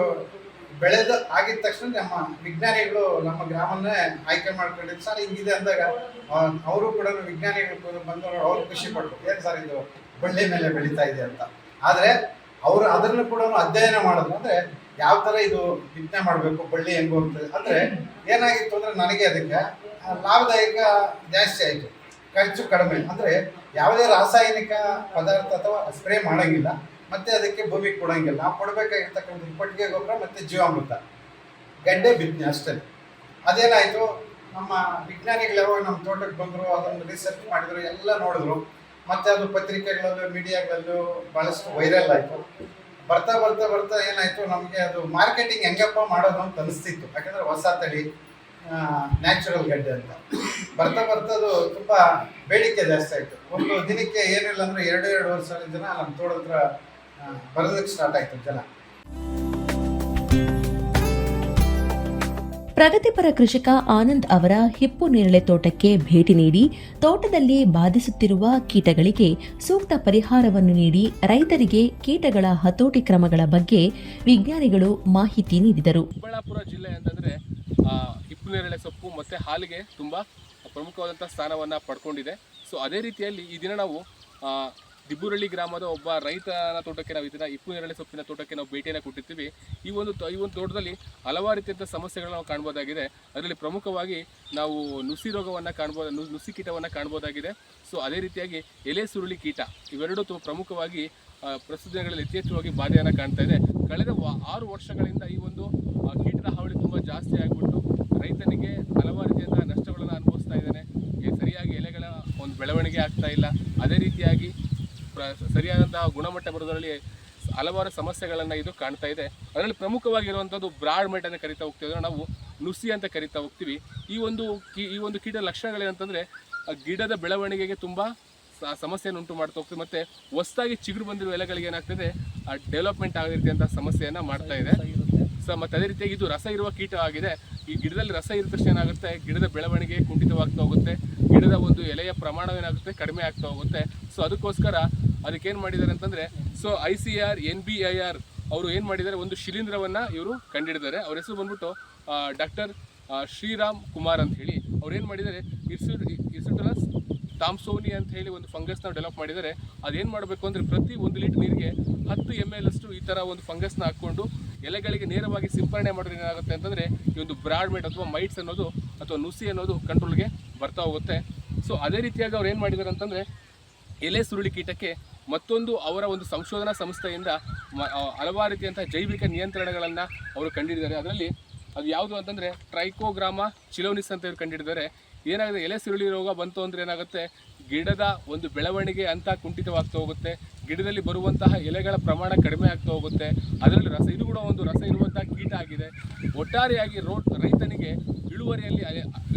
ಬೆಳೆದ ಆಗಿದ ತಕ್ಷಣ ನಮ್ಮ ವಿಜ್ಞಾನಿಗಳು ನಮ್ಮ ಗ್ರಾಮನ್ನೇ ಆಯ್ಕೆ ಮಾಡ್ಕೊಂಡಿದ್ದು ಸರ್, ಹಿಂಗಿದೆ ಅಂದಾಗ ಅವರು ಕೂಡ ವಿಜ್ಞಾನಿಗಳು ಬಂದವರು, ಅವ್ರು ಖುಷಿ ಪಟ್ಟರು ಏನು ಸರ್ ಇದು ಬಳ್ಳಿ ಮೇಲೆ ಬೆಳೀತಾ ಇದೆ ಅಂತ. ಆದರೆ ಅವರು ಅದನ್ನು ಕೂಡ ಅಧ್ಯಯನ ಮಾಡೋದು ಅಂದರೆ ಯಾವ ಥರ ಇದು ಬಿತ್ತನೆ ಮಾಡಬೇಕು, ಬಳ್ಳಿ ಹೆಂಗು ಅಂತ ಅಂದರೆ ಏನಾಗಿತ್ತು ಅಂದರೆ ನನಗೆ ಅದಕ್ಕೆ ಲಾಭದಾಯಕ ಜಾಸ್ತಿ ಆಯಿತು. ಖರ್ಚು ಕಡಿಮೆ. ಅಂದರೆ ಯಾವುದೇ ರಾಸಾಯನಿಕ ಪದಾರ್ಥ ಅಥವಾ ಸ್ಪ್ರೇ ಮಾಡೋಂಗಿಲ್ಲ. ಮತ್ತೆ ಅದಕ್ಕೆ ಭೂಮಿ ಕೊಡೋಂಗಿಲ್ಲ. ನಾವು ಕೊಡಬೇಕಾಗಿರ್ತಕ್ಕಂಥ ಕೊಟ್ಟಿಗೆ ಗೊಬ್ಬರ ಮತ್ತು ಜೀವಾಮೃತ. ಗಡ್ಡೆ ಬಿತ್ತನೆ ಅಷ್ಟೇ. ಅದೇನಾಯಿತು? ನಮ್ಮ ವಿಜ್ಞಾನಿಗಳು ಯಾವಾಗ ನಮ್ಮ ತೋಟಕ್ಕೆ ಬಂದರು, ಅದನ್ನು ರಿಸರ್ಚ್ ಮಾಡಿದ್ರು, ಎಲ್ಲ ನೋಡಿದ್ರು. ಮತ್ತೆ ಅದು ಪತ್ರಿಕೆಗಳಲ್ಲೂ ಮೀಡಿಯಾಗಳಲ್ಲೂ ಭಾಳಷ್ಟು ವೈರಲ್ ಆಯಿತು. ಬರ್ತಾ ಬರ್ತಾ ಬರ್ತಾ ಏನಾಯಿತು? ನಮಗೆ ಅದು ಮಾರ್ಕೆಟಿಂಗ್ ಹೆಂಗಪ್ಪ ಮಾಡೋದು ಅಂತ ಅನಿಸ್ತಿತ್ತು. ಯಾಕಂದರೆ ಹೊಸ ತಳಿ ನ್ಯಾಚುರಲ್ ಗಡ್ಡೆ ಅಂತ. ಬರ್ತಾ ಬರ್ತಾ ಅದು ತುಂಬ ಬೇಡಿಕೆ ಜಾಸ್ತಿ ಆಯಿತು. ಒಂದು ದಿನಕ್ಕೆ ಏನಿಲ್ಲ ಅಂದರೆ ಎರಡು ಎರಡೂವರೆ ಸಾವಿರ ಜನ ನಮ್ಮ ತೋಟದ ಹತ್ರ ಬರೋದಕ್ಕೆ ಸ್ಟಾರ್ಟ್ ಆಯಿತು ಜನ. ಪ್ರಗತಿಪರ ಕೃಷಿಕ ಆನಂದ್ ಅವರ ಹಿಪ್ಪು ನೇರಳೆ ತೋಟಕ್ಕೆ ಭೇಟಿ ನೀಡಿ ತೋಟದಲ್ಲಿ ಬಾಧಿಸುತ್ತಿರುವ ಕೀಟಗಳಿಗೆ ಸೂಕ್ತ ಪರಿಹಾರವನ್ನು ನೀಡಿ ರೈತರಿಗೆ ಕೀಟಗಳ ಹತೋಟಿ ಕ್ರಮಗಳ ಬಗ್ಗೆ ವಿಜ್ಞಾನಿಗಳು ಮಾಹಿತಿ ನೀಡಿದರು. ಚಿಕ್ಕಬಳ್ಳಾಪುರ ಜಿಲ್ಲೆ ಅಂತಂದ್ರೆ ಹಿಪ್ಪು ನೇರಳೆ ಸೊಪ್ಪು ಮತ್ತು ಹಾಲಿಗೆ ತುಂಬ ಪ್ರಮುಖವಾದಂಥ ಸ್ಥಾನವನ್ನ ಪಡ್ಕೊಂಡಿದೆ. ಸೊ ಅದೇ ರೀತಿಯಲ್ಲಿ ಈ ದಿನ ನಾವು ದಿಬ್ಬುರಳ್ಳಿ ಗ್ರಾಮದ ಒಬ್ಬ ರೈತನ ತೋಟಕ್ಕೆ ನಾವು ಇದನ್ನ ಇಪ್ಪು ನೇರಳೆ ಸೊಪ್ಪಿನ ತೋಟಕ್ಕೆ ನಾವು ಭೇಟಿಯನ್ನು ಕೊಟ್ಟಿರ್ತೀವಿ. ಈ ಒಂದು ಈ ಒಂದು ತೋಟದಲ್ಲಿ ಹಲವಾರು ರೀತಿಯಂಥ ಸಮಸ್ಯೆಗಳನ್ನ ನಾವು ಕಾಣ್ಬೋದಾಗಿದೆ. ಅದರಲ್ಲಿ ಪ್ರಮುಖವಾಗಿ ನಾವು ನುಸಿ ರೋಗವನ್ನು ಕಾಣ್ಬೋದು ನುಸಿ ಕೀಟವನ್ನು ಕಾಣ್ಬೋದಾಗಿದೆ. ಸೊ ಅದೇ ರೀತಿಯಾಗಿ ಎಲೆ ಸುರುಳಿ ಕೀಟ ಇವೆರಡೂ ತುಂಬ ಪ್ರಮುಖವಾಗಿ ಪ್ರಸ್ತುತ ದಿನಗಳಲ್ಲಿ ಯಥೇಚ್ಛವಾಗಿ ಬಾಧೆಯನ್ನು ಕಾಣ್ತಾ ಇದೆ. ಕಳೆದ ಆರು ವರ್ಷಗಳಿಂದ ಈ ಒಂದು ಕೀಟದ ಹಾವಳಿ ತುಂಬ ಜಾಸ್ತಿ ಆಗಿಬಿಟ್ಟು ರೈತನಿಗೆ ಹಲವಾರು ರೀತಿಯಾದ ನಷ್ಟಗಳನ್ನು ಅನುಭವಿಸ್ತಾ ಇದ್ದಾನೆ. ಸರಿಯಾಗಿ ಎಲೆಗಳ ಒಂದು ಬೆಳವಣಿಗೆ ಆಗ್ತಾ ಇಲ್ಲ. ಅದೇ ರೀತಿಯಾಗಿ ಸರಿಯಾದಂತಹ ಗುಣಮಟ್ಟ ಬರೋದರಲ್ಲಿ ಹಲವಾರು ಸಮಸ್ಯೆಗಳನ್ನು ಇದು ಕಾಣ್ತಾ ಇದೆ. ಅದರಲ್ಲಿ ಪ್ರಮುಖವಾಗಿರುವಂಥದ್ದು ಬ್ರಾಡ್ ಮೆಟ್ ಅಂತ ಕರಿತಾ ಹೋಗ್ತೀವಿ. ನಾವು ನುಸಿ ಅಂತ ಕರಿತಾ ಹೋಗ್ತೀವಿ. ಈ ಒಂದು ಕಿ, ಈ ಒಂದು ಕೀಟದ ಲಕ್ಷಣಗಳೇನಂತಂದರೆ ಗಿಡದ ಬೆಳವಣಿಗೆಗೆ ತುಂಬ ಸಮಸ್ಯೆಯನ್ನು ಉಂಟು ಮಾಡ್ತಾ ಹೋಗ್ತೀವಿ. ಮತ್ತು ಹೊಸದಾಗಿ ಚಿಗುರು ಬಂದಿರುವ ಎಲೆಗಳಿಗೆ ಏನಾಗ್ತದೆ ಡೆವಲಪ್ಮೆಂಟ್ ಆಗದಿರ್ತಂಥ ಸಮಸ್ಯೆಯನ್ನು ಮಾಡ್ತಾ ಇದೆ. ಮತ್ತೆ ಅದೇ ರೀತಿಯಾಗಿ ಇದು ರಸ ಇರುವ ಕೀಟ ಆಗಿದೆ. ಈ ಗಿಡದಲ್ಲಿ ರಸ ಇರುವ ತಕ್ಷಣ ಏನಾಗುತ್ತೆ? ಗಿಡದ ಬೆಳವಣಿಗೆ ಕುಂಠಿತವಾಗ್ತಾ ಹೋಗುತ್ತೆ. ಗಿಡದ ಒಂದು ಎಲೆಯ ಪ್ರಮಾಣ ಏನಾಗುತ್ತೆ? ಕಡಿಮೆ ಆಗ್ತಾ ಹೋಗುತ್ತೆ. ಸೊ ಅದಕ್ಕೋಸ್ಕರ ಅದಕ್ಕೇನು ಮಾಡಿದ್ದಾರೆ ಅಂತಂದ್ರೆ so I C R N B I R ಅವರು ಏನು ಮಾಡಿದ್ದಾರೆ? ಒಂದು ಶಿಲೀಂಧ್ರವನ್ನು ಇವರು ಕಂಡಿಡಿದ್ದಾರೆ. ಅವ್ರ ಹೆಸರು ಬಂದ್ಬಿಟ್ಟು ಡಾಕ್ಟರ್ ಶ್ರೀರಾಮ್ ಕುಮಾರ್ ಅಂತ ಹೇಳಿ. ಅವ್ರು ಏನು ಮಾಡಿದ್ದಾರೆ? ಇರ್ಸು ಇರ್ಸುಟಲಸ್ ತಾಮ್ಸೋನಿ ಅಂತ ಹೇಳಿ ಒಂದು ಫಂಗಸ್ನ ಡೆವಲಪ್ ಮಾಡಿದ್ದಾರೆ. ಅದೇನು ಮಾಡಬೇಕು ಅಂದರೆ ಪ್ರತಿ ಒಂದು ಲೀಟರ್ ನೀರಿಗೆ ಹತ್ತು ಎಂ ಎಲ್ ಅಷ್ಟು ಈ ಥರ ಒಂದು ಫಂಗಸ್ನ ಹಾಕ್ಕೊಂಡು ಎಲೆಗಳಿಗೆ ನೇರವಾಗಿ ಸಿಂಪರಣೆ ಮಾಡಿದ್ರೆ ಏನಾಗುತ್ತೆ ಅಂತಂದರೆ ಈ ಒಂದು ಬ್ರಾಡ್ ಮೈಟ್ ಅಥವಾ ಮೈಟ್ಸ್ ಅನ್ನೋದು ಅಥವಾ ನುಸಿ ಅನ್ನೋದು ಕಂಟ್ರೋಲ್ಗೆ ಬರ್ತಾ ಹೋಗುತ್ತೆ. ಸೊ ಅದೇ ರೀತಿಯಾಗಿ ಅವ್ರು ಏನು ಮಾಡಿದ್ದಾರೆ ಅಂತಂದರೆ ಎಲೆ ಸುರುಳಿ ಕೀಟಕ್ಕೆ ಮತ್ತೊಂದು ಅವರ ಒಂದು ಸಂಶೋಧನಾ ಸಂಸ್ಥೆಯಿಂದ ಹಲವಾರು ರೀತಿಯಂಥ ಜೈವಿಕ ನಿಯಂತ್ರಣಗಳನ್ನು ಅವರು ಕಂಡಿಡಿದ್ದಾರೆ ಅದರಲ್ಲಿ ಅದು ಯಾವುದು ಅಂತಂದರೆ ಟ್ರೈಕೋಗ್ರಾಮ ಚಿಲೋನಿಸ್ ಅಂತ ಇವ್ರು ಕಂಡಿಡಿದ್ದಾರೆ ಏನಾಗುತ್ತೆ ಎಲೆ ಸುರುಳಿ ರೋಗ ಬಂತು ಅಂದರೆ ಏನಾಗುತ್ತೆ? ಗಿಡದ ಒಂದು ಬೆಳವಣಿಗೆ ಅಂತ ಕುಂಠಿತವಾಗ್ತಾ ಹೋಗುತ್ತೆ. ಗಿಡದಲ್ಲಿ ಬರುವಂತಹ ಎಲೆಗಳ ಪ್ರಮಾಣ ಕಡಿಮೆ ಆಗ್ತಾ ಹೋಗುತ್ತೆ. ಅದರಲ್ಲಿ ರಸ, ಇದು ಕೂಡ ಒಂದು ರಸ ಇರುವಂತಹ ಕೀಟ ಆಗಿದೆ. ಒಟ್ಟಾರೆಯಾಗಿ ರೋ, ರೈತನಿಗೆ ಇಳುವರಿಯಲ್ಲಿ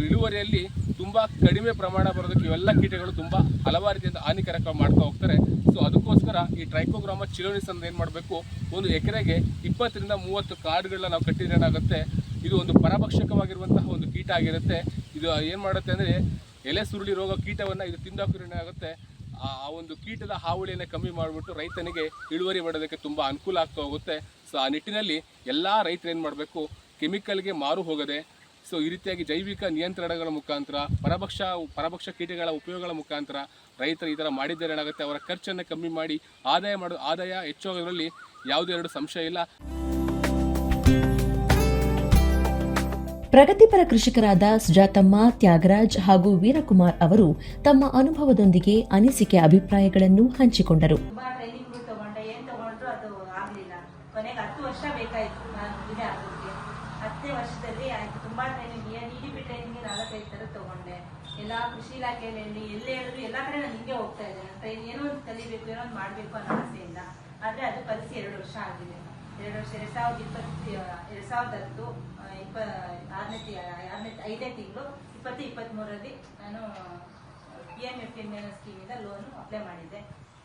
ಇಳುವರಿಯಲ್ಲಿ ತುಂಬ ಕಡಿಮೆ ಪ್ರಮಾಣ ಬರೋದಕ್ಕೆ ಇವೆಲ್ಲ ಕೀಟಗಳು ತುಂಬ ಹಲವಾರು ರೀತಿಯಿಂದ ಹಾನಿಕಾರಕ ಮಾಡ್ತಾ ಹೋಗ್ತಾರೆ. ಸೊ, ಅದಕ್ಕೋಸ್ಕರ ಈ ಟ್ರೈಕೋಗ್ರಾಮ ಚಿಲೋನಿಸ್ ಅಂತ ಏನು ಮಾಡಬೇಕು? ಒಂದು ಎಕರೆಗೆ ಇಪ್ಪತ್ತರಿಂದ ಮೂವತ್ತು ಕಾರ್ಡ್ಗಳನ್ನ ನಾವು ಕಟ್ಟಿದ್ರೆ ಏನಾಗುತ್ತೆ? ಇದು ಒಂದು ಪರಭಕ್ಷಕವಾಗಿರುವಂತಹ ಒಂದು ಕೀಟ ಆಗಿರುತ್ತೆ. ಇದು ಏನು ಮಾಡುತ್ತೆ ಅಂದರೆ ಎಲೆ ಸುರುಳಿ ರೋಗ ಕೀಟವನ್ನು ಇದು ತಿಂದಾಕಿದ್ರೆ ಆಗುತ್ತೆ. ಆ ಒಂದು ಕೀಟದ ಹಾವಳಿಯನ್ನು ಕಮ್ಮಿ ಮಾಡಿಬಿಟ್ಟು ರೈತನಿಗೆ ಇಳುವರಿ ಮಾಡೋದಕ್ಕೆ ತುಂಬ ಅನುಕೂಲ ಆಗ್ತಾ ಹೋಗುತ್ತೆ. ಸೊ ಆ ನಿಟ್ಟಿನಲ್ಲಿ ಎಲ್ಲ ರೈತರು ಏನು ಮಾಡಬೇಕು? ಕೆಮಿಕಲ್ಗೆ ಮಾರು ಹೋಗದೆ ಸೊ ಈ ರೀತಿಯಾಗಿ ಜೈವಿಕ ನಿಯಂತ್ರಣಗಳ ಮುಖಾಂತರ, ಪರಭಕ್ಷ ಪರಭಕ್ಷ ಕೀಟಗಳ ಉಪಯೋಗಗಳ ಮುಖಾಂತರ ರೈತರು ಈ ಥರ ಮಾಡಿದ್ದರೆ ಏನಾಗುತ್ತೆ? ಅವರ ಖರ್ಚನ್ನು ಕಮ್ಮಿ ಮಾಡಿ, ಆದಾಯ ಮಾಡೋ, ಆದಾಯ ಹೆಚ್ಚೋಗೋದ್ರಲ್ಲಿ ಯಾವುದೇ ಎರಡು ಸಂಶಯ ಇಲ್ಲ. ಪ್ರಗತಿಪರ ಕೃಷಿಕರಾದ ಸುಜಾತಮ್ಮ, ತ್ಯಾಗರಾಜ್ ಹಾಗೂ ವೀರಕುಮಾರ್ ಅವರು ತಮ್ಮ ಅನುಭವದೊಂದಿಗೆ ಅನಿಸಿಕೆ ಅಭಿಪ್ರಾಯಗಳನ್ನು ಹಂಚಿಕೊಂಡರು. ತಗೊಂಡೆ. ಎಲ್ಲ ಕೃಷಿ ಅದು ಕಲಿಸಿ ಎರಡು ವರ್ಷ ಆಗಿದೆ. ಎರಡು ವರ್ಷ, ಎರಡ್ ಸಾವಿರದ ಇಪ್ಪತ್ತು, ಎರಡ್ ಸಾವಿರದ ಹತ್ತು ಇಪ್ಪ, ಆರನೇ ಆರನೇ ಐದನೇ ತಿಂಗಳು, ಇಪ್ಪತ್ತು ಇಪ್ಪತ್ತ್ಮೂರರಲ್ಲಿ ನಾನು P M F M N ಸ್ಕೀಮಿಂದ loan apply ಮಾಡಿದ್ದೆ.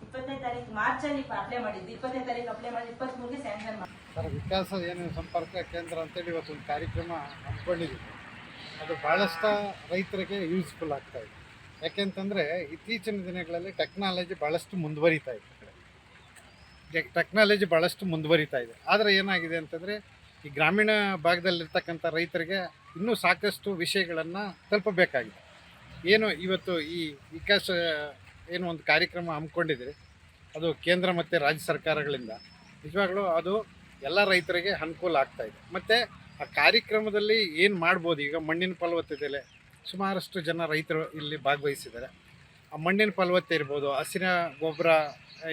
ಇಪ್ಪತ್ತನೇ ತಾರೀಕು ಮಾರ್ಚಲ್ಲಿ ಅಪ್ಲೈ ಮಾಡಿದ್ದೆ. ಇಪ್ಪತ್ತನೇ ತಾರೀಕು ಅಪ್ಲೈ ಮಾಡಿ ಇಪ್ಪತ್ತ್ಮೂರಿಗೆ ಸ್ಯಾಂಕ್ಷನ್ ಮಾಡಿ ಸರ್, ವಿಕಾಸ ಏನು ಸಂಪರ್ಕ ಕೇಂದ್ರ ಅಂತೇಳಿ ಇವತ್ತು ಒಂದು ಕಾರ್ಯಕ್ರಮ ಹಮ್ಮಿಕೊಂಡಿದ್ದೀವಿ. ಅದು ಭಾಳಷ್ಟು ರೈತರಿಗೆ ಯೂಸ್ಫುಲ್ ಆಗ್ತಾ ಇದೆ. ಯಾಕೆಂತಂದರೆ ಇತ್ತೀಚಿನ ದಿನಗಳಲ್ಲಿ ಟೆಕ್ನಾಲಜಿ ಭಾಳಷ್ಟು ಮುಂದುವರಿತಾ ಇದೆ ಟೆಕ್ನಾಲಜಿ ಭಾಳಷ್ಟು ಮುಂದುವರಿತಾ ಇದೆ. ಆದರೆ ಏನಾಗಿದೆ ಅಂತಂದರೆ ಈ ಗ್ರಾಮೀಣ ಭಾಗದಲ್ಲಿರ್ತಕ್ಕಂಥ ರೈತರಿಗೆ ಇನ್ನೂ ಸಾಕಷ್ಟು ವಿಷಯಗಳನ್ನು ತಲುಪಬೇಕಾಗಿದೆ. ಏನು ಇವತ್ತು ಈ ವಿಕಾಸ, ಏನು ಒಂದು ಕಾರ್ಯಕ್ರಮ ಹಮ್ಮಿಕೊಂಡಿದ್ರಿ ಅದು ಕೇಂದ್ರ ಮತ್ತು ರಾಜ್ಯ ಸರ್ಕಾರಗಳಿಂದ. ನಿಜವಾಗ್ಲೂ ಅದು ಎಲ್ಲ ರೈತರಿಗೆ ಅನುಕೂಲ ಆಗ್ತಾ ಇದೆ. ಮತ್ತು ಆ ಕಾರ್ಯಕ್ರಮದಲ್ಲಿ ಏನು ಮಾಡ್ಬೋದು? ಈಗ ಮಣ್ಣಿನ ಫಲವತ್ತತೆಯಲ್ಲಿ ಸುಮಾರಷ್ಟು ಜನ ರೈತರು ಇಲ್ಲಿ ಭಾಗವಹಿಸಿದ್ದಾರೆ. ಆ ಮಣ್ಣಿನ ಫಲವತ್ತೆ ಇರ್ಬೋದು, ಹಸಿರ ಗೊಬ್ಬರ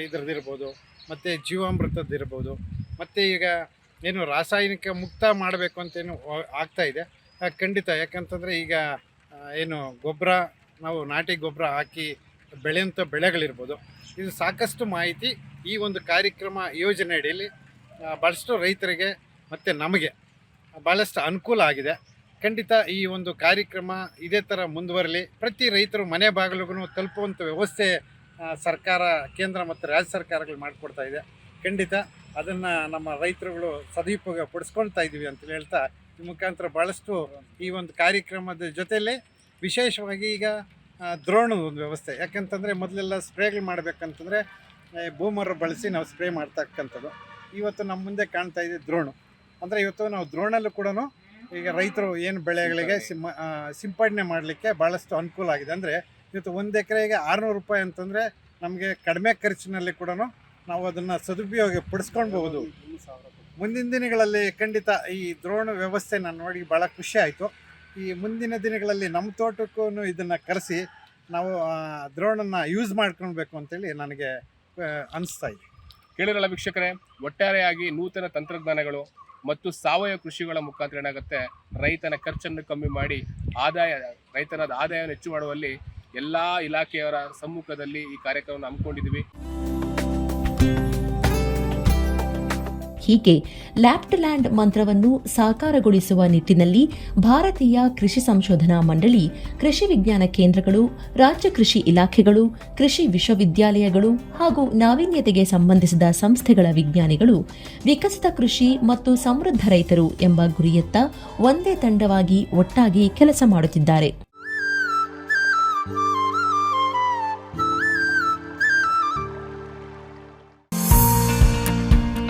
ಇದ್ರದ್ದಿರ್ಬೋದು ಮತ್ತು ಜೀವಾಮೃತದ್ದಿರ್ಬೋದು ಮತ್ತು ಈಗ ಏನು ರಾಸಾಯನಿಕ ಮುಕ್ತ ಮಾಡಬೇಕು ಅಂತೇನು ಆಗ್ತಾ ಇದೆ. ಖಂಡಿತ. ಯಾಕಂತಂದರೆ ಈಗ ಏನು ಗೊಬ್ಬರ, ನಾವು ನಾಟಿ ಗೊಬ್ಬರ ಹಾಕಿ ಬೆಳೆಯಂಥ ಬೆಳೆಗಳಿರ್ಬೋದು. ಇದು ಸಾಕಷ್ಟು ಮಾಹಿತಿ ಈ ಒಂದು ಕಾರ್ಯಕ್ರಮ ಯೋಜನೆ ಅಡಿಯಲ್ಲಿ ಭಾಳಷ್ಟು ರೈತರಿಗೆ ಮತ್ತು ನಮಗೆ ಭಾಳಷ್ಟು ಅನುಕೂಲ ಆಗಿದೆ. ಖಂಡಿತ ಈ ಒಂದು ಕಾರ್ಯಕ್ರಮ ಇದೇ ಥರ ಮುಂದುವರಲಿ. ಪ್ರತಿ ರೈತರು ಮನೆ ಬಾಗಿಲಿಗೂ ತಲುಪುವಂಥ ವ್ಯವಸ್ಥೆ ಸರ್ಕಾರ, ಕೇಂದ್ರ ಮತ್ತು ರಾಜ್ಯ ಸರ್ಕಾರಗಳು ಮಾಡಿಕೊಡ್ತಾ ಇದೆ. ಖಂಡಿತ. ಅದನ್ನು ನಮ್ಮ ರೈತರುಗಳು ಸದುಪಯೋಗ ಪಡಿಸ್ಕೊಳ್ತಾ ಇದ್ದೀವಿ ಅಂತ ಹೇಳ್ತಾ ಈ ಮುಖಾಂತರ ಭಾಳಷ್ಟು ಈ ಒಂದು ಕಾರ್ಯಕ್ರಮದ ಜೊತೆಯಲ್ಲಿ ವಿಶೇಷವಾಗಿ ಈಗ ದ್ರೋಣದ ಒಂದು ವ್ಯವಸ್ಥೆ. ಯಾಕಂತಂದರೆ ಮೊದಲೆಲ್ಲ ಸ್ಪ್ರೇಗಳು ಮಾಡಬೇಕಂತಂದರೆ ಬೂಮರ್ ಬಳಸಿ ನಾವು ಸ್ಪ್ರೇ ಮಾಡ್ತಕ್ಕಂಥದ್ದು. ಇವತ್ತು ನಮ್ಮ ಮುಂದೆ ಕಾಣ್ತಾ ಇದೆ ದ್ರೋಣು. ಅಂದರೆ ಇವತ್ತು ನಾವು ದ್ರೋಣಲ್ಲೂ ಕೂಡ ಈಗ ರೈತರು ಏನು ಬೆಳೆಗಳಿಗೆ ಸಿಂಹ ಸಿಂಪಡಣೆ ಮಾಡಲಿಕ್ಕೆ ಭಾಳಷ್ಟು ಅನುಕೂಲ ಆಗಿದೆ. ಅಂದರೆ ಇವತ್ತು ಒಂದು ಎಕರೆಗೆ ಆರುನೂರು ರೂಪಾಯಿ ಅಂತಂದರೆ ನಮಗೆ ಕಡಿಮೆ ಖರ್ಚಿನಲ್ಲಿ ಕೂಡ ನಾವು ಅದನ್ನು ಸದುಪಯೋಗ ಪಡಿಸ್ಕೊಳ್ಬಹುದು. ಮುಂದಿನ ದಿನಗಳಲ್ಲಿ ಖಂಡಿತ ಈ ದ್ರೋಣ ವ್ಯವಸ್ಥೆ ನಾನು ನೋಡಿ ಭಾಳ ಖುಷಿ ಆಯಿತು. ಈ ಮುಂದಿನ ದಿನಗಳಲ್ಲಿ ನಮ್ಮ ತೋಟಕ್ಕೂ ಇದನ್ನು ಕರೆಸಿ ನಾವು ದ್ರೋಣನ ದ್ರೋಣನ್ನು ಯೂಸ್ ಮಾಡ್ಕೊಳ್ಬೇಕು ಅಂತೇಳಿ ನನಗೆ ಅನಿಸ್ತಾ ಇದೆ. ಕೇಳಿರಲ್ಲ ವೀಕ್ಷಕರೇ, ಒಟ್ಟಾರೆಯಾಗಿ ನೂತನ ತಂತ್ರಜ್ಞಾನಗಳು ಮತ್ತು ಸಾವಯವ ಕೃಷಿಗಳ ಮುಖಾಂತರ ಏನಾಗುತ್ತೆ, ರೈತನ ಖರ್ಚನ್ನು ಕಮ್ಮಿ ಮಾಡಿ ಆದಾಯ, ರೈತನದ ಆದಾಯವನ್ನು ಹೆಚ್ಚು ಮಾಡುವಲ್ಲಿ ಎಲ್ಲ ಇಲಾಖೆಯವರ ಸಮ್ಮುಖದಲ್ಲಿ ಈ ಕಾರ್ಯಕ್ರಮವನ್ನು ಹಮ್ಮಿಕೊಂಡಿದ್ದೀವಿ. ಹೀಗೆ ಲ್ಯಾಪ್ಟ್ಲ್ಯಾಂಡ್ ಮಂತ್ರವನ್ನು ಸಾಕಾರಗೊಳಿಸುವ ನಿಟ್ಟಿನಲ್ಲಿ ಭಾರತೀಯ ಕೃಷಿ ಸಂಶೋಧನಾ ಮಂಡಳಿ, ಕೃಷಿ ವಿಜ್ಞಾನ ಕೇಂದ್ರಗಳು, ರಾಜ್ಯ ಕೃಷಿ ಇಲಾಖೆಗಳು, ಕೃಷಿ ವಿಶ್ವವಿದ್ಯಾಲಯಗಳು ಹಾಗೂ ನಾವೀನ್ಯತೆಗೆ ಸಂಬಂಧಿಸಿದ ಸಂಸ್ಥೆಗಳ ವಿಜ್ಞಾನಿಗಳು, ವಿಕಸಿತ ಕೃಷಿ ಮತ್ತು ಸಮೃದ್ಧ ರೈತರು ಎಂಬ ಗುರಿಯತ್ತ ಒಂದೇ ತಂಡವಾಗಿ ಒಟ್ಟಾಗಿ ಕೆಲಸ ಮಾಡುತ್ತಿದ್ದಾರೆ.